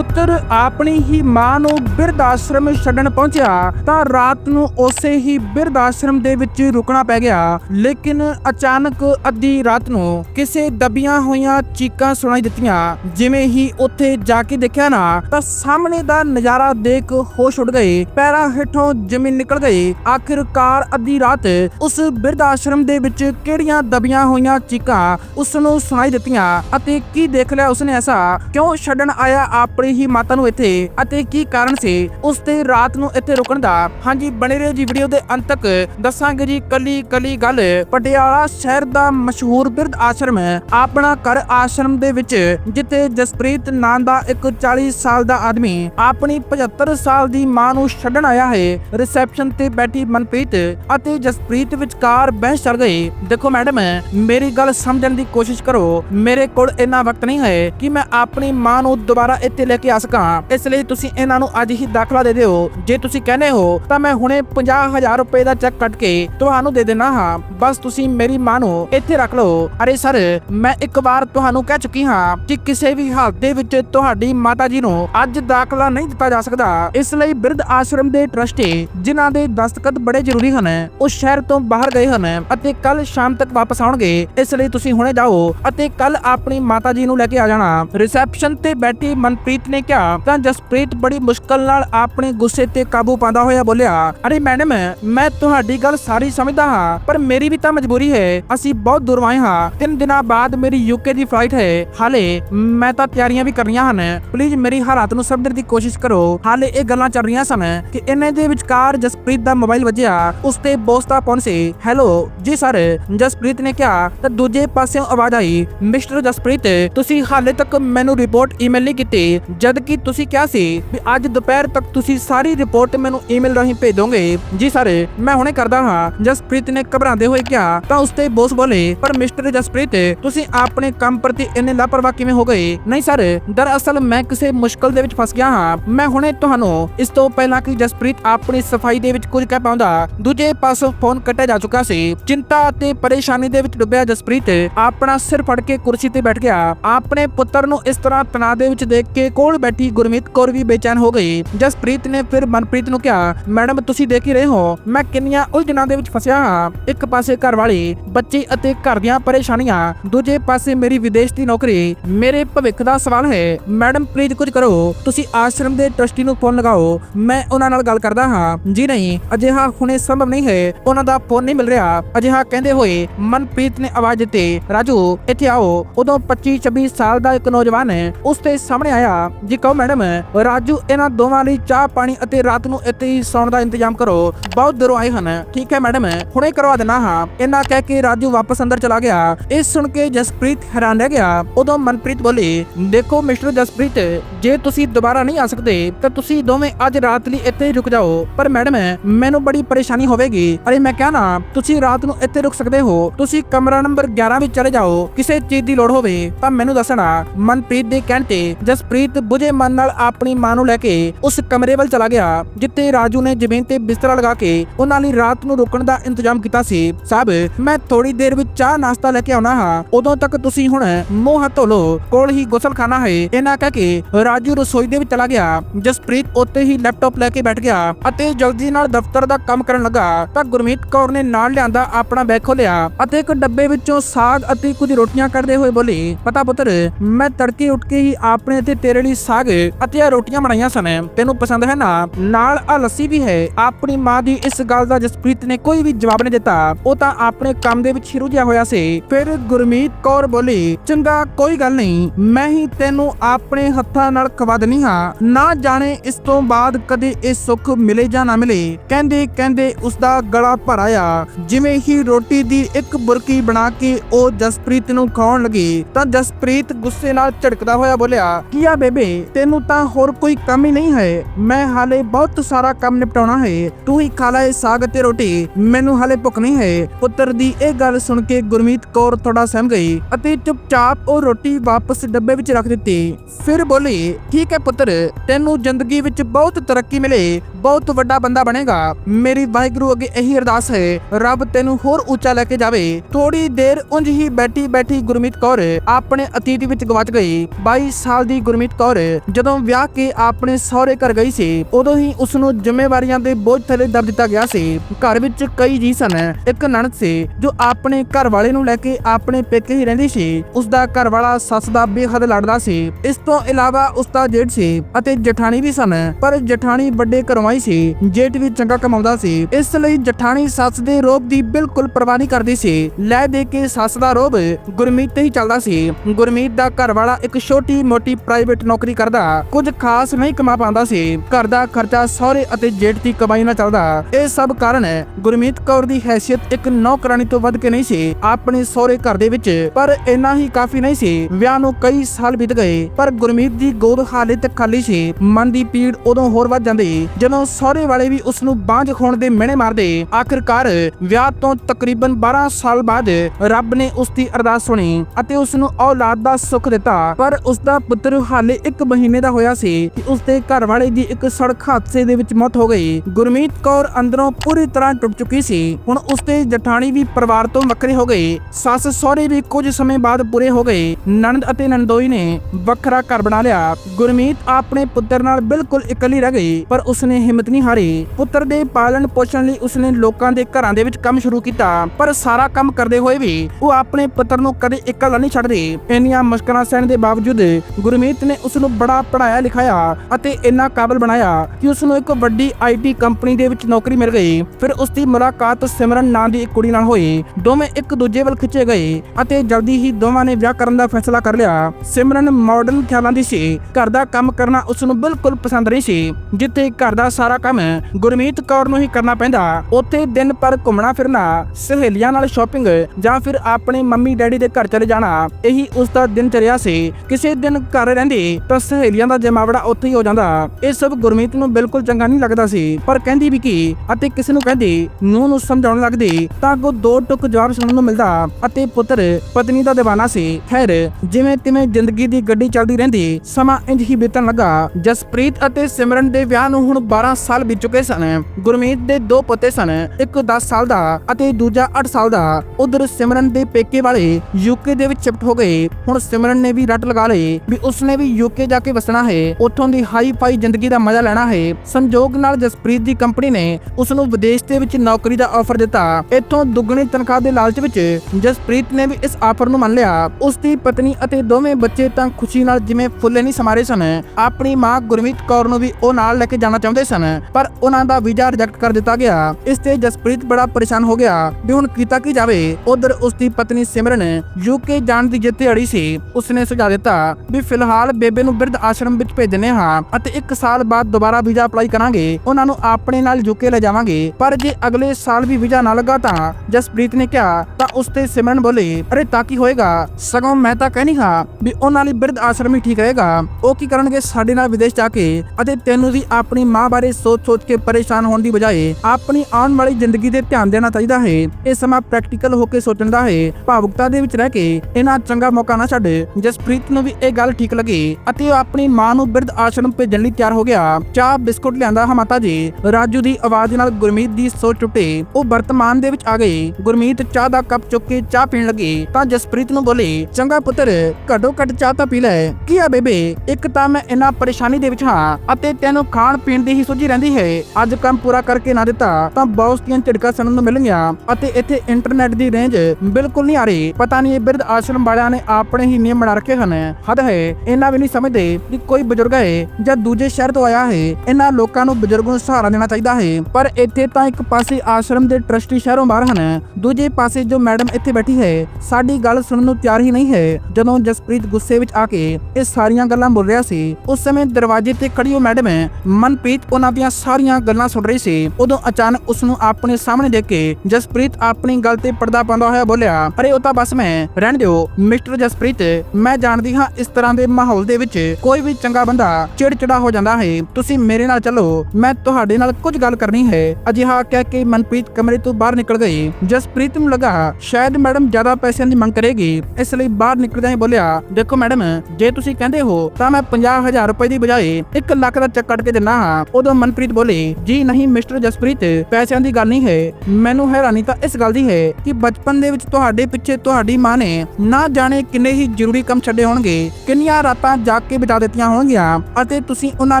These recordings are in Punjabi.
ਪੁੱਤਰ ਆਪਣੀ ਹੀ ਮਾਂ ਨੂੰ ਬਿਰਧ ਆਸ਼ਰਮ ਛੱਡਣ ਪਹੁੰਚਿਆ, ਤਾਂ ਰਾਤ ਨੂੰ ਉਸੇ ਹੀ ਬਿਰਧ ਆਸ਼ਰਮ ਦੇ ਵਿੱਚ ਰੁਕਣਾ ਪੈ ਗਿਆ। ਲੇਕਿਨ ਅਚਾਨਕ ਅੱਧੀ ਰਾਤ ਨੂੰ ਕਿਸੇ ਦਬੀਆਂ ਹੋਈਆਂ ਚੀਕਾਂ ਸੁਣਾਈ ਦਿੱਤੀਆਂ। ਜਿਵੇਂ ਹੀ ਉੱਥੇ ਜਾ ਕੇ ਦੇਖਿਆ ਨਾ, ਤਾਂ ਸਾਹਮਣੇ ਦਾ ਨਜ਼ਾਰਾ ਦੇਖ ਹੋਸ਼ ਉੱਡ ਗਏ। ਪੈਰਾਂ ਹੇਠੋਂ ਜ਼ਮੀਨ ਨਿਕਲ ਗਈ। ਆਖਿਰਕਾਰ ਅੱਧੀ ਰਾਤ ਉਸ ਬਿਰਧ ਆਸ਼ਰਮ ਦੇ ਵਿੱਚ ਕਿਹੜੀਆਂ ਦਬੀਆਂ ਹੋਈਆਂ ਚੀਕਾਂ ਉਸ ਨੂੰ ਸੁਣਾਈ ਦਿੱਤੀਆਂ ਅਤੇ ਕੀ ਦੇਖ ਲਿਆ ਉਸਨੇ ਐਸਾ ਕਿਉਂ ਛੱਡਣ ਆਇਆ ਆਪਣੀ ਹੀ ਮਾਤਾ ਨੂੰ ਇੱਥੇ ਅਤੇ ਕੀ ਕਾਰਨ ਸੀ, ਉਸ ਤੇ ਰਾਤ ਨੂੰ ਇੱਥੇ ਰੁਕਣ ਦਾ? ਹਾਂਜੀ, ਬਣੇ ਰਹੋ ਜੀ ਵੀਡੀਓ ਦੇ ਅੰਤ ਤੱਕ। ਦੱਸਾਂਗੇ ਜੀ, ਕੱਲੀ ਕੱਲੀ ਗੱਲ, ਪਟਿਆਲਾ ਸ਼ਹਿਰ ਦਾ ਮਸ਼ਹੂਰ ਬਿਰਧ ਆਸ਼ਰਮ ਹੈ ਆਪਣਾ ਘਰ ਆਸ਼ਰਮ ਦੇ ਵਿੱਚ, ਜਿੱਥੇ ਜਸਪ੍ਰੀਤ ਨਾਂ ਦਾ ਇੱਕ 40 ਸਾਲ ਦਾ ਆਦਮੀ ਆਪਣੀ 75 ਸਾਲ ਦੀ ਮਾਂ ਨੂੰ ਛੱਡਣ ਆਇਆ ਹੈ। ਰਿਸੈਪਸ਼ਨ ਤੇ ਬੈਠੀ ਮਨਪ੍ਰੀਤ ਅਤੇ ਜਸਪ੍ਰੀਤ ਵਿਚਕਾਰ ਬਹਿਸ ਚੱਲ ਗਈ। ਦੇਖੋ ਮੈਡਮ ਮੇਰੀ ਗੱਲ ਸਮਝਣ ਦੀ ਕੋਸ਼ਿਸ਼ ਕਰੋ। ਮੇਰੇ ਕੋਲ ਇੰਨਾ ਵਕਤ ਨਹੀਂ ਹੈ ਕਿ ਮੈਂ ਆਪਣੀ ਮਾਂ ਨੂੰ ਦੁਬਾਰਾ ਇੱਥੇ ਲੈ ਕੇ ਆ ਸਕਾਂ। ਇਸ ਲਈ ਤੁਸੀਂ ਇਹਨਾਂ ਨੂੰ ਅੱਜ ਹੀ ਦਾਖਲਾ ਦੇ ਦਿਓ। ਜੇ ਤੁਸੀਂ ਕਹਿੰਦੇ ਹੋ, ਤਾਂ ਮੈਂ ਹੁਣੇ 50000 ਰੁਪਏ ਦਾ ਚੈੱਕ ਕੱਟ ਕੇ ਤੁਹਾਨੂੰ ਦੇ ਦੇਣਾ ਹਾਂ। ਬਸ ਤੁਸੀਂ ਮੇਰੀ ਮਾਂ ਨੂੰ ਇੱਥੇ ਰੱਖ ਲਓ। ਅਰੇ ਸਰ, ਮੈਂ ਇੱਕ ਵਾਰ ਤੁਹਾਨੂੰ ਕਹਿ ਚੁੱਕੀ ਹਾਂ ਕਿ ਕਿਸੇ ਵੀ ਹਾਲਤ ਦੇ ਵਿੱਚ ਤੁਹਾਡੀ ਮਾਤਾ ਜੀ ਨੂੰ ਅੱਜ ਦਾਖਲਾ ਨਹੀਂ ਦਿੱਤਾ ਜਾ ਸਕਦਾ। ਇਸ ਲਈ ਬਿਰਧ ਆਸ਼ਰਮ ਦੇ ਟਰਸਟੀ, ਜਿਨ੍ਹਾਂ ਦੇ ਦਸਤਖਤ ਬੜੇ ਜ਼ਰੂਰੀ ਹਨ ਉਹ ਸ਼ਹਿਰ ਤੋਂ ਬਾਹਰ ਗਏ ਹਨ ਅਤੇ ਕੱਲ ਸ਼ਾਮ ਤੱਕ ਵਾਪਸ ਆਉਣਗੇ। ਇਸ ਲਈ ਤੁਸੀਂ ਹੁਣੇ ਜਾਓ ਅਤੇ ਕੱਲ ਆਪਣੀ ਮਾਤਾ ਜੀ ਨੂੰ ਲੈ ਕੇ ਆ ਜਾਣਾ। ਰਿਸੈਪਸ਼ਨ ਤੇ ਬੈਠੀ ਮਨਪ੍ਰੀਤ ਨੇ ਕਿਹਾ, ਤਾਂ ਜਸਪ੍ਰੀਤ ਬੜੀ ਮੁਸ਼ਕਲ ਨਾਲ ਆਪਣੇ ਗੁੱਸੇ ਤੇ ਕਾਬੂ ਪਾਉਂਦਾ ਹੋਇਆ ਬੋਲਿਆ, ਅਰੇ ਮੈਡਮ, ਮੈਂ ਤੁਹਾਡੀ ਗੱਲ ਸਾਰੀ ਸਮਝਦਾ ਹਾਂ, ਪਰ ਮੇਰੀ ਵੀ ਤਾਂ ਮਜਬੂਰੀ ਹੈ, ਅਸੀਂ ਬਹੁਤ ਦੂਰ ਆਏ ਹਾਂ, ਤਿੰਨ ਦਿਨਾਂ ਬਾਅਦ ਮੇਰੀ ਯੂਕੇ ਦੀ ਫਲਾਈਟ ਹੈ, ਹਾਲੇ ਮੈਂ ਤਾਂ ਤਿਆਰੀਆਂ ਵੀ ਕਰਨੀਆਂ ਹਨ ਪਲੀਜ਼ ਮੇਰੀ ਹਾਲਾਤ ਨੂੰ ਸਮਝਣ ਦੀ ਕੋਸ਼ਿਸ਼ ਕਰੋ, ਹਾਲੇ ਇਹ ਗੱਲਾਂ ਚੱਲ ਰਹੀਆਂ ਸਨ ਕਿ ਇਹਨਾਂ ਦੇ ਵਿਚਕਾਰ ਜਸਪ੍ਰੀਤ ਦਾ ਮੋਬਾਈਲ ਵੱਜਿਆ, ਉਸ ਤੇ ਬੌਸ ਦਾ ਫੋਨ ਸੀ ਹੈਲੋ ਜੀ ਸਰ ਜਸਪ੍ਰੀਤ ਨੇ ਕਿਹਾ, ਤਾਂ ਦੂਜੇ ਪਾਸਿਓਂ ਆਵਾਜ਼ ਆਈ ਮਿਸਟਰ ਜਸਪ੍ਰੀਤ, ਤੁਸੀਂ ਹਾਲੇ ਤੱਕ ਮੈਨੂੰ ਰਿਪੋਰਟ ਈਮੇਲ ਨਹੀਂ ਕੀਤੀ ਜਦ ਕਿ ਤੁਸੀਂ ਕਿਹਾ ਸੀ ਵੀ ਅੱਜ ਦੁਪਹਿਰ ਤੱਕ ਤੁਸੀਂ ਸਾਰੀ ਰਿਪੋਰਟ ਮੈਨੂੰ ਈਮੇਲ ਰਾਹੀਂ ਭੇਜ ਦੋਗੇ ਜੀ ਸਰ ਮੈਂ ਹੁਣੇ ਕਰਦਾ ਹਾਂ। ਜਸਪ੍ਰੀਤ ਨੇ ਘਬਰਾਉਂਦੇ ਹੋਏ ਕਿਹਾ, ਤਾਂ ਉਸ ਤੇ ਬੌਸ ਬੋਲੇ, ਪਰ ਮਿਸਟਰ ਜਸਪ੍ਰੀਤ, ਤੁਸੀਂ ਆਪਣੇ ਕੰਮ ਪ੍ਰਤੀ ਇੰਨੇ ਲਾਪਰਵਾਹ ਕਿਵੇਂ ਹੋ ਗਏ? ਨਹੀਂ ਸਰ ਦਰਅਸਲ ਮੈਂ ਕਿਸੇ ਮੁਸ਼ਕਲ ਦੇ ਵਿੱਚ ਫਸ ਗਿਆ ਹਾਂ। ਮੈਂ ਹੁਣੇ ਤੁਹਾਨੂੰ ਇਸ ਤੋਂ ਪਹਿਲਾਂ ਕਿ ਜਸਪ੍ਰੀਤ ਆਪਣੀ ਸਫ਼ਾਈ ਦੇ ਵਿੱਚ ਕੁਝ ਕਹਿ ਪਾਉਂਦਾ, ਦੂਜੇ ਪਾਸੋਂ ਫੋਨ ਕੱਟਿਆ ਜਾ ਚੁੱਕਾ ਸੀ। ਚਿੰਤਾ ਅਤੇ ਪਰੇਸ਼ਾਨੀ ਦੇ ਵਿੱਚ ਡੁੱਬਿਆ ਜਸਪ੍ਰੀਤ, ਆਪਣਾ ਸਿਰ ਫੜ ਕੇ ਕੁਰਸੀ ਤੇ ਬੈਠ ਗਿਆ। ਆਪਣੇ ਪੁੱਤਰ ਨੂੰ ਇਸ ਤਰ੍ਹਾਂ ਤਣਾਅ ਦੇ ਵਿੱਚ ਦੇਖ ਕੇ ਕੋਲ ਬੈਠੀ ਗੁਰਮੀਤ ਕੌਰ ਵੀ ਬੇਚੈਨ ਹੋ ਗਈ। ਜਸਪ੍ਰੀਤ ਨੇ ਫਿਰ ਮਨਪ੍ਰੀਤ ਨੂੰ ਕਿਹਾ, ਮੈਡਮ, ਤੁਸੀਂ ਦੇਖ ਹੀ ਰਹੇ ਹੋ, ਮੈਂ ਕਿੰਨੀਆਂ ਉਲਝਣਾਂ ਦੇ ਵਿੱਚ ਫਸਿਆ ਹਾਂ। ਇੱਕ ਪਾਸੇ ਘਰ ਵਾਲੀ ਬੱਚੇ ਅਤੇ ਘਰ ਦੀਆਂ ਪਰੇਸ਼ਾਨੀਆਂ, ਦੂਜੇ ਪਾਸੇ ਮੇਰੀ ਵਿਦੇਸ਼ ਦੀ ਨੌਕਰੀ। ਮੇਰੇ ਭਵਿੱਖ ਦਾ ਸਵਾਲ ਹੈ, ਮੈਡਮ ਪਲੀਜ਼ ਕੁਝ ਕਰੋ। ਤੁਸੀਂ ਆਸ਼ਰਮ ਦੇ ਟਰਸਟੀ ਨੂੰ ਫੋਨ ਲਗਾਓ। ਮੈਂ ਉਹਨਾਂ ਨਾਲ ਗੱਲ ਕਰਦਾ ਹਾਂ। ਜੀ ਨਹੀਂ, ਅਜਿਹਾ ਹੁਣੇ ਸੰਭਵ ਨਹੀਂ ਹੈ। ਉਹਨਾਂ ਦਾ ਫੋਨ ਨਹੀਂ ਮਿਲ ਰਿਹਾ। ਅਜਿਹਾ ਕਹਿੰਦੇ ਹੋਏ ਮਨਪ੍ਰੀਤ ਨੇ ਆਵਾਜ਼ ਦਿੱਤੀ, ਰਾਜੂ, ਇੱਥੇ ਆਓ। ਉਦੋਂ 25 26 ਸਾਲ ਦਾ ਇੱਕ ਨੌਜਵਾਨ ਹੈ ਉਸ ਤੇ ਸਾਹਮਣੇ ਆਇਆ। ਜੀ ਕਹੋ ਮੈਡਮ, ਰਾਜੂ, ਇਹਨਾਂ ਦੋਵਾਂ ਲਈ ਚਾਹ, ਪਾਣੀ ਅਤੇ ਰਾਤ ਨੂੰ ਇੱਥੇ ਹੀ ਸੌਣ ਦਾ ਇੰਤਜ਼ਾਮ ਕਰੋ। ਬਹੁਤ ਦੂਰੋਂ ਆਏ ਹਨ। ਠੀਕ ਹੈ ਮੈਡਮ, ਹੁਣੇ ਕਰਵਾ ਦੇਣਾ ਹਾਂ। ਇਹਨਾਂ ਕਹਿ ਕੇ ਰਾਜੂ ਵਾਪਸ ਅੰਦਰ ਚਲਾ ਗਿਆ। ਇਹ ਸੁਣ ਕੇ ਜਸਪ੍ਰੀਤ ਹੈਰਾਨ ਰਹਿ ਗਿਆ। ਉਦੋਂ ਮਨਪ੍ਰੀਤ ਬੋਲੀ, ਦੇਖੋ ਮਿਸਟਰ ਜਸਪ੍ਰੀਤ, ਜੇ ਤੁਸੀਂ ਦੁਬਾਰਾ ਨਹੀਂ ਆ ਸਕਦੇ, ਤਾਂ ਤੁਸੀਂ ਦੋਵੇਂ ਅੱਜ ਰਾਤ ਲਈ ਇੱਥੇ ਹੀ ਰੁਕ ਜਾਓ। ਪਰ ਮੈਡਮ, ਮੈਨੂੰ ਬੜੀ ਪਰੇਸ਼ਾਨੀ ਹੋਵੇਗੀ। ਅਰੇ ਮੈਂ ਕਿਹਾ ਨਾ, ਤੁਸੀਂ ਰਾਤ ਨੂੰ ਇੱਥੇ ਰੁਕ ਸਕਦੇ ਹੋ। ਤੁਸੀਂ ਕਮਰਾ ਨੰਬਰ 11 ਵਿੱਚ ਚਲੇ ਜਾਓ। ਕਿਸੇ ਚੀਜ਼ ਦੀ ਲੋੜ ਹੋਵੇ, ਤਾਂ ਮੈਨੂੰ ਦੱਸਣਾ। ਮਨਪ੍ਰੀਤ ਦੇ ਕਹਿਣ ਤੇ ਜਸਪ੍ਰੀਤ ਬੁਝੇ ਮਨ ਨਾਲ ਆਪਣੀ ਮਾਂ ਨੂੰ ਲੈ ਕੇ ਉਸ ਕਮਰੇ ਵੱਲ ਚਲਾ ਗਿਆ, ਜਿੱਥੇ ਰਾਜੂ ਨੇ ਜ਼ਮੀਨ ਤੇ ਬਿਸਤਰਾ ਲਗਾ ਕੇ ਉਹਨਾਂ ਲਈ ਰਾਤ ਨੂੰ ਰੁਕਣ ਦਾ ਇੰਤਜ਼ਾਮ ਕੀਤਾ ਸੀ। ਸਾਹਿਬ ਮੈਂ ਥੋੜੀ ਦੇਰ ਵਿੱਚ ਚਾਹ ਨਾਸ਼ਤਾ ਲੈ ਕੇ ਆਉਣਾ ਹਾਂ। ਉਦੋਂ ਤੱਕ ਤੁਸੀਂ ਹੁਣ ਮੂੰਹ ਹੱਥ ਧੋ ਲਓ। ਕੋਲ ਹੀ ਗੁਸਲਖਾਨਾ ਹੈ। ਇਹਨਾਂ ਕਹਿ ਕੇ ਰਾਜੂ ਰਸੋਈ ਦੇ ਵਿੱਚ ਚਲਾ ਗਿਆ। ਜਸਪ੍ਰੀਤ ਉੱਤੇ ਹੀ ਲੈਪਟਾਪ ਲੈ ਕੇ ਬੈਠ ਗਿਆ ਅਤੇ ਜਲਦੀ ਨਾਲ ਦਫ਼ਤਰ ਦਾ ਕੰਮ ਕਰਨ ਲੱਗਾ। ਤਾਂ ਗੁਰਮੀਤ ਕੌਰ ਨੇ ਨਾਲ ਲਿਆਂਦਾ ਆਪਣਾ ਬੈਗ ਖੋਲਿਆ ਅਤੇ ਇੱਕ ਡੱਬੇ ਵਿੱਚੋਂ ਸਾਗ ਅਤੇ ਕੁਝ ਰੋਟੀਆਂ ਕੱਢਦੇ ਹੋਏ ਬੋਲੀ, ਪਤਾ ਪੁੱਤਰ, ਮੈਂ ਤੜਕੇ ਉੱਠ ਕੇ ਹੀ ਆਪਣੇ ਤੇ ਤੇਰੇ ਲਈ ਸਾਗ ਅਤੇ ਇਹ ਰੋਟੀਆਂ ਬਣਾਈਆਂ ਸਨ। ਤੈਨੂੰ ਪਸੰਦ ਹੈ ਨਾ? ਨਾਲ ਆ ਲੱਸੀ ਵੀ ਹੈ। ਆਪਣੀ ਮਾਂ ਦੀ ਇਸ ਗੱਲ ਦਾ ਜਸਪ੍ਰੀਤ ਨੇ ਕੋਈ ਵੀ ਜਵਾਬ ਨਹੀਂ ਦਿੱਤਾ। ਉਹ ਤਾਂ ਆਪਣੇ ਕੰਮ ਦੇ ਵਿੱਚ ਰੁੱਝਿਆ ਹੋਇਆ ਸੀ। ਫਿਰ ਗੁਰਮੀਤ ਕੌਰ ਬੋਲੀ, ਚੰਗਾ, ਕੋਈ ਗੱਲ ਨਹੀਂ। ਮੈਂ ਹੀ ਤੈਨੂੰ ਆਪਣੇ ਹੱਥਾਂ ਨਾਲ ਖਵਾ ਦੇਣੀ ਹਾਂ। ਨਾ ਜਾਣੇ ਇਸ ਤੋਂ ਬਾਅਦ ਕਦੇ ਇਹ ਸੁੱਖ ਮਿਲੇ ਜਾਂ ਨਾ ਮਿਲੇ। ਕਹਿੰਦੇ ਕਹਿੰਦੇ ਉਸ ਦਾ ਗਲਾ ਭਰ ਆਇਆ। ਜਿਵੇਂ ਹੀ ਰੋਟੀ ਦੀ ਇੱਕ ਬੁਰਕੀ ਬਣਾ ਕੇ ਉਹ ਜਸਪ੍ਰੀਤ ਨੂੰ ਖਾਉਣ ਲੱਗੀ, ਤਾਂ ਜਸਪ੍ਰੀਤ ਗੁੱਸੇ ਨਾਲ ਝੜਕਦਾ ਹੋਇਆ ਬੋਲਿਆ, ਕੀ ਆ ਬੇਬੇ? ਤੈਨੂੰ ਤਾਂ ਹੋਰ ਕੋਈ ਕੰਮ ਹੀ ਨਹੀਂ ਹੈ। ਮੈਂ ਹਾਲੇ ਬਹੁਤ ਸਾਰਾ ਕੰਮ ਨਿਪਟਾਉਣਾ ਹੈ। ਤੂੰ ਹੀ ਖਾ ਲੈ ਸਾਗ ਤੇ ਰੋਟੀ। ਮੈਨੂੰ ਹਾਲੇ ਭੁੱਖ ਨਹੀਂ ਹੈ। ਪੁੱਤਰ ਦੀ ਇਹ ਗੱਲ ਸੁਣ ਕੇ ਗੁਰਮੀਤ ਕੌਰ ਥੋੜਾ ਸਹਿਮ ਗਈ ਅਤੇ ਚੁੱਪਚਾਪ ਉਹ ਰੋਟੀ ਵਾਪਸ ਡੱਬੇ ਵਿੱਚ ਰੱਖ ਦਿੱਤੀ। ਫਿਰ ਬੋਲੀ, ਠੀਕ ਹੈ ਪੁੱਤਰ, ਤੈਨੂੰ ਜ਼ਿੰਦਗੀ ਵਿੱਚ ਬਹੁਤ ਤਰੱਕੀ ਮਿਲੇ। ਬਹੁਤ ਵੱਡਾ ਬੰਦਾ ਬਣੇਗਾ। ਮੇਰੀ ਵਾਹਿਗੁਰੂ ਅੱਗੇ ਇਹੀ ਅਰਦਾਸ ਹੈ, ਰੱਬ ਤੈਨੂੰ ਹੋਰ ਉੱਚਾ ਲੈ ਕੇ ਜਾਵੇ। ਥੋੜੀ ਦੇਰ ਉਂਝ ਹੀ ਬੈਠੀ ਬੈਠੀ ਗੁਰਮੀਤ ਕੌਰ ਆਪਣੇ ਅਤੀਤ ਵਿੱਚ ਗਵਾਚ ਗਈ। 22 ਸਾਲ ਦੀ ਗੁਰਮੀਤ ਕੌਰ ਜਦੋਂ ਵਿਆਹ ਕੇ ਆਪਣੇ ਸਹੁਰੇ ਘਰ ਗਈ ਸੀ, ਉਦੋਂ ਹੀ ਉਸ ਨੂੰ ਜ਼ਿੰਮੇਵਾਰੀਆਂ ਦੇ ਬੋਝ ਥੱਲੇ ਦਬ ਦਿੱਤਾ ਗਿਆ ਸੀ। ਘਰ ਵਿੱਚ ਕਈ ਜੀ ਸਨ। ਇੱਕ ਨਣਦ ਸੀ, ਜੋ ਆਪਣੇ ਘਰ ਵਾਲੇ ਨੂੰ ਲੈ ਕੇ ਆਪਣੇ ਪੇਕੇ ਹੀ ਰਹਿੰਦੀ ਸੀ। ਉਸ ਦਾ ਘਰ ਵਾਲਾ ਸੱਸ ਦਾ ਬੇਹੱਦ ਲੜਦਾ ਸੀ। ਇਸ ਤੋਂ ਇਲਾਵਾ ਉਸ ਦਾ ਜੇਠ ਸੀ ਅਤੇ ਜਠਾਣੀ ਵੀ ਸਨ। ਪਰ ਜਠਾਣੀ ਵੱਡੇ ਘਰੋਂ ਆਈ ਸੀ, ਜੇਠ ਵੀ ਚੰਗਾ ਕਮਾਉਂਦਾ ਸੀ। ਇਸ ਲਈ ਜਠਾਣੀ ਸੱਸ ਦੇ ਰੋਬ ਦੀ ਬਿਲਕੁਲ ਪਰਵਾਹ ਨਹੀਂ ਕਰਦੀ ਸੀ। ਲੈ ਦੇ ਕੇ ਸੱਸ ਦਾ ਰੋਬ ਗੁਰਮੀਤ ਤੇ ਹੀ ਚੱਲਦਾ ਸੀ। ਗੁਰਮੀਤ ਦਾ ਘਰ ਵਾਲਾ ਇੱਕ ਛੋਟੀ ਮੋਟੀ ਪ੍ਰਾਈਵੇਟ ਨੌਕਰੀ ਕਰਦਾ। ਕੁਝ ਖਾਸ ਨਹੀਂ ਕਮਾ ਪਾਉਂਦਾ ਸੀ। ਘਰ ਦਾ ਖਰਚਾ ਸਹੁਰੇ ਅਤੇ ਜੇਠ ਦੀ ਕਮਾਈ ਨਾਲ ਚੱਲਦਾ। ਇਹ ਸਭ ਕਾਰਨ ਹੈ ਗੁਰਮੀਤ ਕੌਰ ਦੀ ਹੈਸੀਅਤ ਇੱਕ ਨੌਕਰਾਨੀ ਤੋਂ ਵੱਧ ਕੇ ਨਹੀਂ ਸੀ। ਆਪਣੇ ਸਹੁਰੇ ਘਰ ਦੇ ਵਿੱਚ, ਪਰ ਇੰਨਾ ਹੀ ਕਾਫੀ ਨਹੀਂ ਸੀ। ਵਿਆਹ ਨੂੰ ਕਈ ਸਾਲ ਬੀਤ ਗਏ, ਪਰ ਗੁਰਮੀਤ ਦੀ ਗੋਦ ਹਾਲੇ ਤੱਕ ਖਾਲੀ ਸੀ। ਮਨ ਦੀ ਪੀੜ ਉਦੋਂ ਹੋਰ ਵੱਧ ਜਾਂਦੀ। ਜਦੋਂ ਸਹੁਰੇ ਵਾਲੇ ਵੀ ਉਸ ਨੂੰ ਬਾਂਝ ਖੋਣ ਦੇ ਮਿਹਣੇ ਮਾਰਦੇ ਆਖਿਰਕਾਰ ਵਿਆਹ ਤੋਂ ਤਕਰੀਬਨ 12 ਸਾਲ ਬਾਅਦ ਰੱਬ ਨੇ ਉਸ ਦੀ ਅਰਦਾਸ ਸੁਣੀ ਅਤੇ ਉਸ ਨੂੰ ਔਲਾਦ ਦਾ ਸੁੱਖ ਦਿੱਤਾ। ਪਰ ਉਸ ਦਾ ਪੁੱਤਰ ਹਾਲੇ 1 ਮਹੀਨੇ ਦਾ ਹੋਇਆ ਸੀ ਕਿ ਉਸ ਦੇ ਘਰ ਵਾਲੇ ਦੀ ਇੱਕ ਸੜਕ ਹਾਦਸੇ ਦੇ ਵਿੱਚ ਮੌਤ ਹੋ ਗਈ। ਗੁਰਮੀਤ ਕੌਰ ਅੰਦਰੋਂ ਪੂਰੀ ਤਰ੍ਹਾਂ ਟੁੱਟ ਚੁੱਕੀ ਸੀ। ਹੁਣ ਉਸ ਦੇ ਜਠਾਣੀ ਵੀ ਪਰਿਵਾਰ ਤੋਂ ਵੱਖਰੇ ਹੋ ਗਏ। ਸੱਸ ਸਹੁਰੇ ਵੀ ਕੁਝ ਸਮੇਂ ਬਾਅਦ ਪੂਰੇ ਹੋ ਗਏ। ਨਣਦ ਅਤੇ ਨੰਦੋਈ ਨੇ ਵੱਖਰਾ ਘਰ ਬਣਾ ਲਿਆ। ਗੁਰਮੀਤ ਆਪਣੇ ਪੁੱਤਰ ਨਾਲ ਬਿਲਕੁਲ ਇਕੱਲੀ ਰਹਿ ਗਈ, ਪਰ ਉਸਨੇ ਹਿੰਮਤ ਨਹੀਂ ਹਾਰੀ। ਪੁੱਤਰ ਦੇ ਪਾਲਣ ਪੋਸ਼ਣ ਲਈ ਉਸਨੇ ਲੋਕਾਂ ਦੇ ਘਰਾਂ ਦੇ ਵਿੱਚ ਕੰਮ ਸ਼ੁਰੂ ਕੀਤਾ, ਪਰ ਸਾਰਾ ਕੰਮ ਕਰਦੇ ਹੋਏ ਵੀ ਉਹ ਆਪਣੇ ਪੁੱਤਰ ਨੂੰ ਕਦੇ ਇਕੱਲਾ ਨਹੀਂ ਛੱਡਦੇ। ਇੰਨੀਆਂ ਮੁਸ਼ਕਲਾਂ ਸਹਿਣ ਦੇ ਬਾਵਜੂਦ ਗੁਰਮੀਤ ਨੇ ਉਸ ਨੂੰ ਬੜਾ ਪੜਾਇਆ ਲਿਖਾਇਆ ਅਤੇ ਇੰਨਾ ਕਾਬਲ ਬਣਾਇਆ ਕਿ ਉਸ ਨੂੰ ਇੱਕ ਵੱਡੀ ਆਈਟੀ ਕੰਪਨੀ ਦੇ ਵਿੱਚ ਨੌਕਰੀ ਮਿਲ ਗਈ। ਫਿਰ ਉਸ ਦੀ ਮੁਲਾਕਾਤ ਸਿਮਰਨ ਨਾਂ ਦੀ ਇੱਕ ਕੁੜੀ ਨਾਲ ਹੋਈ। ਦੋਵੇਂ ਇੱਕ ਦੂਜੇ ਵੱਲ ਖਿੱਚੇ ਗਏ ਅਤੇ ਜਲਦੀ ਹੀ ਦੋਵਾਂ ਨੇ ਵਿਆਹ ਕਰਨ ਦਾ ਫੈਸਲਾ ਕਰ ਲਿਆ। ਸਿਮਰਨ ਮਾਡਰਨ ਖਿਆਲਾਂ ਦੀ ਸੀ। ਘਰ ਦਾ ਕੰਮ ਕਰਨਾ ਉਸ ਨੂੰ ਬਿਲਕੁਲ ਪਸੰਦ ਨਹੀਂ ਸੀ, ਜਿੱਥੇ ਘਰ ਦਾ ਸਾਰਾ ਕੰਮ ਗੁਰਮੀਤ ਕੌਰ ਨੂੰ ਹੀ ਕਰਨਾ ਪੈਂਦਾ। ਉੱਥੇ ਦਿਨ ਪਰ ਘੁੰਮਣਾ ਫਿਰਨਾ, ਸਹੇਲੀਆਂ ਨਾਲ ਸ਼ਾਪਿੰਗ ਜਾਂ ਫਿਰ ਆਪਣੇ ਮੰਮੀ ਡੈਡੀ ਦੇ ਘਰ ਚਲੇ ਜਾਣਾ, ਇਹੀ ਉਸ ਦਾ ਦਿਨ ਚਰਿਆ ਸੀ। ਕਿਸੇ ਦਿਨ ਘਰ ਰਹਿੰਦੇ ਤਾਂ ਸਹੇਲੀਆਂ ਦਾ ਜਮਾਵੜਾ ਉੱਥੇ ਹੀ ਹੋ ਜਾਂਦਾ। ਇਹ ਸਭ ਗੁਰਮੀਤ ਨੂੰ ਬਿਲਕੁਲ ਚੰਗਾ ਨਹੀਂ ਲੱਗਦਾ ਸੀ, ਪਰ ਕਹਿੰਦੀ ਵੀ ਕੀ ਅਤੇ ਕਿਸੇ ਨੂੰ ਕਹਿੰਦੀ ਨੂੰ ਨੂੰ ਸਮਝਾਉਣ ਲੱਗਦੀ ਤਾਂ ਕੋ ਦੋ ਟੁਕ ਜਵਾਬ ਸੁਣਨ ਨੂੰ ਮਿਲਦਾ ਅਤੇ ਪੁੱਤਰ ਪਤਨੀ ਦਾ دیਵਾਨਾ ਸੀ। ਖੈਰ, ਜਿਵੇਂ ਤਿਵੇਂ ਜ਼ਿੰਦਗੀ ਦੀ ਗੱਡੀ ਚੱਲਦੀ ਰਹਿੰਦੀ, ਸਮਾਂ ਇੰਜ ਹੀ ਬੀਤਣ ਲੱਗਾ। ਜਸਪ੍ਰੀਤ ਅਤੇ ਸਿਮਰਨ ਦੇ ਵਿਆਹ ਨੂੰ ਹੁਣ 12 ਸਾਲ ਬੀਤ ਚੁੱਕੇ ਸਨ। ਗੁਰਮੀਤ ਦੇ ਦੋ ਪੁੱਤੇ ਸਨ, ਇੱਕ 10 ਸਾਲ ਦਾ ਅਤੇ ਦੂਜਾ 8 ਸਾਲ ਦਾ। ਉਧਰ ਸਿਮਰਨ ਦੇ ਪੇਕੇ ਵਾਲੇ ਯੂਕੇ ਦੇ ਵਿੱਚ ਸ਼ਿਫਟ ਹੋ ਗਏ। ਹੁਣ ਸਿਮਰਨ ਨੇ ਵੀ ਰੱਟ ਲਗਾ ਲਈ ਵੀ ਉਸਨੇ ਵੀ ਯੂਕੇ ਜਾ ਕੇ ਵਸਣਾ ਹੈ। ਉੱਥੋਂ ਦੀ ਹਾਈ ਫਾਈ ਜ਼ਿੰਦਗੀ ਦਾ ਮਜ਼ਾ ਲੈਣਾ ਹੈ। ਸੰਜੋਗ ਨਾਲ ਜਸਪ੍ਰੀਤ ਦੀ ਕੰਪਨੀ ਨੇ ਉਸ ਨੂੰ ਵਿਦੇਸ਼ ਦੇ ਵਿੱਚ ਨੌਕਰੀ ਦਾ ਆਫਰ ਦਿੱਤਾ। ਇੱਥੋਂ ਦੁੱਗਣੀ ਤਨਖਾਹ ਦੇ ਲਾਲਚ ਵਿੱਚ ਜਸਪ੍ਰੀਤ ਨੇ ਵੀ ਇਸ ਆਫਰ ਨੂੰ ਮੰਨ ਲਿਆ। ਉਸ ਦੀ ਪਤਨੀ ਅਤੇ ਦੋਵੇਂ ਬੱਚੇ ਤਾਂ ਖੁਸ਼ੀ ਨਾਲ ਜਿਵੇਂ ਫੁੱਲੇ ਨਹੀਂ ਸਮਾਰੇ ਸਨ। ਆਪਣੀ ਮਾਂ ਗੁਰਮੀਤ ਕੌਰ ਨੂੰ ਵੀ ਉਹ ਨਾਲ ਲੈ ਕੇ ਜਾਣਾ ਚਾਹੁੰਦੇ ਸਨ। ਪਰ ਉਹਨਾਂ ਦਾ ਵੀਜ਼ਾ ਰਿਜੈਕਟ ਕਰ ਦਿੱਤਾ ਗਿਆ। ਇਸ ਤੇ ਜਸਪ੍ਰੀਤ ਬੜਾ ਪਰੇਸ਼ਾਨ ਹੋ ਗਿਆ ਵੀ ਹੁਣ ਕੀਤਾ ਕੀ ਜਾਵੇ। ਉਧਰ ਉਸ ਦੀ ਪਤਨੀ ਸਿਮਰਨ ਯੂਕੇ ਜਾਣ ਦੀ ਜਿੱਤੇ ਅੜੀ ਸੀ। ਉਸਨੇ ਸੁਝਾ ਦਿੱਤਾ ਵੀ ਫਿਲਹਾਲ ਬੇਬੇ ਨੂੰ ਬਿਰਧ ਆਸ਼ਰਮ ਵਿੱਚ ਭੇਜਨੇ ਹਾਂ ਅਤੇ 1 ਸਾਲ ਬਾਅਦ ਦੁਬਾਰਾ ਵੀਜ਼ਾ ਅਪਲਾਈ ਕਰਾਂਗੇ। ਉਹਨਾਂ ਨੂੰ ਆਪਣੇ ਨਾਲ ਯੂਕੇ ਲੈ ਜਾਵਾਂਗੇ। ਪਰ ਜੇ ਅਗਲੇ ਸਾਲ ਵੀ ਵੀਜ਼ਾ ਨਾ ਲੱਗਾ ਤਾਂ ਜਸਪ੍ਰੀਤ ਨੇ ਕਿਹਾ ਤਾਂ ਉਸ ਤੇ ਸਿਮਰਨ ਬੋਲੇ, ਅਰੇ ਤਾਂ ਕੀ ਹੋਏਗਾ? ਸਗੋਂ ਮੈਂ ਤਾਂ ਕਹਿਣੀ ਹਾਂ ਵੀ ਉਹਨਾਂ ਲਈ ਬਿਰਧ ਆਸ਼ਰਮ ਹੀ ਠੀਕ ਰਹੇਗਾ। ਉਹ ਕੀ ਕਰਨਗੇ ਸਾਡੇ ਨਾਲ ਵਿਦੇਸ਼ ਜਾ ਕੇ ਅਤੇ ਤੈਨੂੰ ਵੀ ਆਪਣੀ ਮਾਂ ਬਾਰੇ ਸੋਚ-ਸੋਚ ਕੇ ਪਰੇਸ਼ਾਨ ਹੋਣ ਦੀ ਬਜਾਏ ਆਪਣੀ ਆਉਣ ਵਾਲੀ ਜ਼ਿੰਦਗੀ ਤੇ ਧਿਆਨ ਦੇਣਾ ਚਾਹੀਦਾ ਹੈ। ਇਹ ਸਮਾਂ ਪ੍ਰੈਕਟੀਕਲ ਹੋ ਕੇ ਸੋਚਣ ਦਾ ਹੈ। ਭਾਵੁਕਤਾ ਦੇ ਵਿੱਚ ਰਹਿ ਕੇ ਇਹਨਾਂ ਚੰਗਾ ਮੌਕਾ ਨਾ ਛੱਡ ਜਸਪ੍ਰੀਤ ਨੂੰ ਵੀ ਇਹ ਗੱਲ ਠੀਕ ਲੱਗੀ ਅਤੇ ਉਹ ਆਪਣੀ ਮਾਂ ਨੂੰ ਬਿਰਧ ਆਸ਼ਰਮ ਭੇਜਣ ਲਈ ਤਿਆਰ ਹੋ ਗਿਆ। ਚਾਹ, ਬਿਸਕੁਟ ਲਿਆਂਦਾ ਹਾਂ ਜੀ। ਰਾਜੂ ਦੀ ਆਵਾਜ਼ ਨਾਲ ਗੁਰਮੀਤ ਦੀ ਸੋਚ ਟੁੱਟੇ। ਉਹ ਵਰਤਮਾਨ ਦੇ ਵਿੱਚ ਆ ਗਏ ਗੁਰਮੀਤ ਚਾਹ ਦਾ ਕੱਪ ਚੁੱਕ ਕੇ ਚਾਹ ਪੀਣ ਲੱਗੇ। ਤਾਂ ਜਸਪ੍ਰੀਤ ਨੂੰ ਬੋਲੇ, ਚੰਗਾ ਪੁੱਤਰ, ਘੱਟੋ ਘੱਟ ਚਾਹ ਤਾਂ ਪੀ ਲੈ। ਕੀ ਆ ਬੇਬੇ? ਇੱਕ ਤਾਂ ਮੈਂ ਇੰਨਾ ਪਰੇਸ਼ਾਨੀ ਦੇ ਵਿੱਚ ਹਾਂ ਅਤੇ ਤੈਨੂੰ ਖਾਣ ਪੀਣ ਦੀ ਹੀ ਸੋਚੀ ਰਹਿੰਦੀ ਹੈ। ਅੱਜ ਕੰਮ ਪੂਰਾ ਕਰਕੇ ਨਾ ਦਿੱਤਾ, ਤਾਂ ਬੌਸ ਦੀਆਂ ਝਿੜਕਾਂ ਸੁਣਨ ਨੂੰ ਮਿਲਣਗੀਆਂ ਅਤੇ ਇੱਥੇ ਇੰਟਰਨੈਟ ਦੀ ਰੇਂਜ ਬਿਲਕੁਲ ਨਹੀਂ ਆ ਰਹੀ। ਪਤਾ ਨਹੀਂ ਇਹ ਬਿਰਧ ਆਸ਼ਰਮ ਵਾਲਿਆਂ ਨੇ ਆਪਣੇ ਹੀ ਨਿਯਮ ਬਣਾ ਰੱਖੇ ਹਨ। ਹੱਦ ਹੈ ਇਹਨਾਂ ਵੀ ਨਹੀਂ ਸਮਝਦੇ ਕਿ ਕੋਈ ਬਜ਼ੁਰਗ ਹੈ ਜਾਂ ਦੂਜੇ ਸ਼ਹਿਰ ਤੋਂ ਆਇਆ ਹੈ। ਇਹਨਾਂ ਲੋਕਾਂ ਨੂੰ ਬਜ਼ੁਰਗ ਨੂੰ ਸਹਾਰਾ ਦੇਣਾ ਚਾਹੀਦਾ ਹੈ। ਪਰ ਇੱਥੇ ਤਾਂ ਇੱਕ ਪਾਸੇ ਆਸ਼ਰਮ ਦੇ ਟਰਸਟੀ ਸ਼ਹਿਰੋਂ ਬਾਹਰ ਹਨ, ਦੂਜੇ ਪਾਸੇ ਜੋ ਮੈਡਮ ਇੱਥੇ ਬੈਠੀ ਹੈ, ਸਾਡੀ ਗੱਲ ਸੁਣਨ ਨੂੰ ਤਿਆਰ ਹੀ ਨਹੀਂ ਹੈ। ਜਦੋਂ ਜਸਪ੍ਰੀਤ ਗੁੱਸੇ ਵਿੱਚ ਆ ਕੇ ਇਹ ਸਾਰੀਆਂ ਗੱਲਾਂ ਬੋਲ ਰਿਹਾ ਸੀ, ਉਸ ਸਮੇਂ ਦਰਵਾਜ਼ੇ ਤੇ ਖੜੀ ਉਹ ਮੈਡਮ ਮਨਪ੍ਰੀਤ ਉਹਨਾਂ ਦੀਆਂ ਸਾਰੀਆਂ ਗੱਲਾਂ ਸੁਣ ਰਹੀ ਸੀ, ਉਦੋਂ ਅਚਾਨਕ ਉਸ ਨੂੰ ਆਪਣੇ ਸਾਹਮਣੇ ਦੇਖ ਕੇ ਜਸਪ੍ਰੀਤ ਆਪਣੀ ਗੱਲ ਤੇ ਪਰਦਾ ਪਾਉਂਦਾ ਹੋਇਆ ਬੋਲਿਆ, ਅਰੇ ਉਹ ਤਾਂ ਬਸ ਮੈਂ, ਰਹਿਣ ਦਿਓ, ਮਿਸਟਰ ਜਸਪ੍ਰੀਤ, ਮੈਂ ਜਾਣਦੀ ਹਾਂ ਇਸ ਤਰ੍ਹਾਂ ਦੇ ਮਾਹੌਲ ਦੇ ਵਿੱਚ ਕੋਈ ਵੀ ਚੰਗਾ ਬੰਦਾ ਚਿੜਚਿੜਾ ਹੋ ਜਾਂਦਾ ਹੈ, ਤੁਸੀਂ ਮੇਰੇ ਨਾਲ ਚੱਲੋ, ਮੈਂ ਤੁਹਾਡੇ ਨਾਲ ਕੁਝ ਗੱਲ ਕਰਨੀ ਹੈ। ਅਜਿਹਾ ਕਹਿ ਕੇ ਮਨਪ੍ਰੀਤ ਕਮਰੇ ਤੋਂ ਬਾਹਰ ਨਿਕਲ ਗਈ। ਜਸਪ੍ਰੀਤ ਨੂੰ ਲੱਗਾ, ਸ਼ਾਇਦ ਮੈਡਮ ਜ਼ਿਆਦਾ ਪੈਸਿਆਂ ਦੀ ਮੰਗ ਕਰੇਗੀ। ਇਸ ਲਈ ਬਾਹਰ ਨਿਕਲਦਿਆਂ ਹੀ ਬੋਲਿਆ, ਦੇਖੋ ਮੈਡਮ, ਜੇ ਤੁਸੀਂ ਕਹਿੰਦੇ ਹੋ ਤਾਂ ਮੈਂ 50000 ਰੁਪਏ ਦੀ ਬਜਾਏ 1 ਲੱਖ ਦਾ ਚੱਕ ਕੱਟ ਕੇ ਦਿੰਨਾ ਹਾਂ। ਉਦੋਂ ਉਦੋਂ ਮਨਪ੍ਰੀਤ ਬੋਲੇ, ਜੀ ਨਹੀਂ, ਮਿਸਟਰ ਜਸਪ੍ਰੀਤ, ਪੈਸਿਆਂ ਦੀ ਗੱਲ ਨਹੀਂ ਹੈ। ਮੈਨੂੰ ਹੈਰਾਨੀ ਤਾਂ ਇਸ ਗੱਲ ਦੀ ਹੈ ਕਿ ਬਚਪਨ ਦੇ ਵਿੱਚ ਤੁਹਾਡੇ ਪਿੱਛੇ ਤੁਹਾਡੀ ਮਾਂ ਨੇ ਨਾ ਜਾਣੇ ਕਿੰਨੇ ਹੀ ਜ਼ਰੂਰੀ ਕੰਮ ਛੱਡੇ ਹੋਣਗੇ। ਕਿੰਨੀਆਂ ਰਾਤਾਂ ਜਾਗ ਕੇ ਬਿਤਾ ਦਿੱਤੀਆਂ ਹੋਣਗੀਆਂ ਅਤੇ ਤੁਸੀਂ ਉਹਨਾਂ